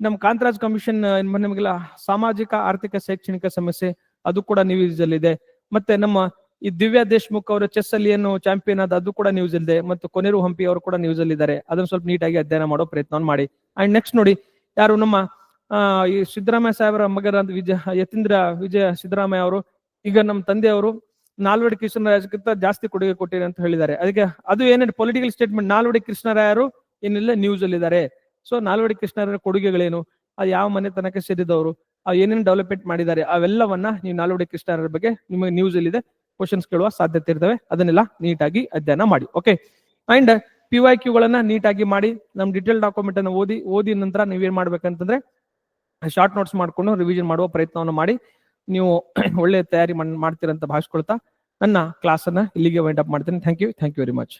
ನಮ್ ಕಾಂತರಾಜ್ ಕಮಿಷನ್ ನಮಗೆಲ್ಲ ಸಾಮಾಜಿಕ, ಆರ್ಥಿಕ, ಶೈಕ್ಷಣಿಕ ಸಮಸ್ಯೆ ಅದು ಕೂಡ ನ್ಯೂಸ್ ಅಲ್ಲಿ ಇದೆ ಮತ್ತೆ ನಮ್ಮ ಈ ದಿವ್ಯಾ ದೇಶ್ಮುಖ್ ಅವರ ಚೆಸ್ ಅಲ್ಲಿ ಏನು ಚಾಂಪಿಯನ್ ಆದ ಅದು ಕೂಡ ನ್ಯೂಸ್ ಇದೆ ಮತ್ತು ಕೊನೆರು ಹಂಪಿ ಅವರು ಕೂಡ ನ್ಯೂಸ್ ಅಲ್ಲಿ ಇದ್ದಾರೆ ಅದನ್ನ ಸ್ವಲ್ಪ ನೀಟಾಗಿ ಅಧ್ಯಯನ ಮಾಡೋ ಪ್ರಯತ್ನವನ್ನು ಮಾಡಿ. ಅಂಡ್ ನೆಕ್ಸ್ಟ್ ನೋಡಿ, ಯಾರು ನಮ್ಮ ಈ ಸಿದ್ದರಾಮಯ್ಯ ಸಾಹೇಬರ ಮಗರಾದ ವಿಜಯ, ಯತೀಂದ್ರ ವಿಜಯ ಸಿದ್ದರಾಮಯ್ಯ ಅವರು, ಈಗ ನಮ್ಮ ತಂದೆಯವರು ನಾಲ್ವಡಿ ಕೃಷ್ಣರಾಜಕ್ಕಿಂತ ಜಾಸ್ತಿ ಕೊಡುಗೆ ಕೊಟ್ಟಿರಿ ಅಂತ ಹೇಳಿದ್ದಾರೆ. ಅದಕ್ಕೆ ಅದು ಏನೇನು ಪೊಲಿಟಿಕಲ್ ಸ್ಟೇಟ್ಮೆಂಟ್ ನಾಲ್ವಡಿ ಕೃಷ್ಣರಾಯರು ಏನೆಲ್ಲ ನ್ಯೂಸ್ ಅಲ್ಲಿ ಇದ್ದಾರೆ ಸೊ ನಾಲ್ವಡಿ ಕೃಷ್ಣರ ಕೊಡುಗೆಗಳೇನು? ಅದು ಯಾವ ಮನೆತನಕ್ಕೆ ಸೇರಿದವರು? ಆ, ಏನೇನು ಡೆವಲಪ್ಮೆಂಟ್ ಮಾಡಿದ್ದಾರೆ? ಅವೆಲ್ಲವನ್ನ ನೀವು ನಾಲ್ವಡಿ ಕೃಷ್ಣರ ಬಗ್ಗೆ ನಿಮಗೆ ನ್ಯೂಸ್ ಅಲ್ಲಿ ಇದೆ ಕ್ವಶನ್ಸ್ ಕೇಳುವ ಸಾಧ್ಯತೆ ಇರ್ತವೆ. ಅದನ್ನೆಲ್ಲ ನೀಟಾಗಿ ಅಧ್ಯಯನ ಮಾಡಿ. ಓಕೆ ಅಂಡ್ ಪಿ ವೈ ಕ್ಯೂಗಳನ್ನ ನೀಟಾಗಿ ಮಾಡಿ ನಮ್ ಡಿಟೇಲ್ ಡಾಕ್ಯುಮೆಂಟ್ ಅನ್ನು ಓದಿ ಓದಿ ನಂತರ ನೀವೇನ್ ಮಾಡ್ಬೇಕಂತಂದ್ರೆ ಶಾರ್ಟ್ ನೋಟ್ಸ್ ಮಾಡ್ಕೊಂಡು ರಿವಿಷನ್ ಮಾಡುವ ಪ್ರಯತ್ನವನ್ನು ಮಾಡಿ ನೀವು ಒಳ್ಳೆ ತಯಾರಿ ಮಾಡ್- ಮಾಡ್ತೀರಂತ ಭಾವಿಸ್ಕೊಳ್ತಾ ನನ್ನ ಕ್ಲಾಸನ್ನ ಇಲ್ಲಿಗೆ ವೈಂಡ್ ಅಪ್ ಮಾಡ್ತೀನಿ. Thank you thank you very much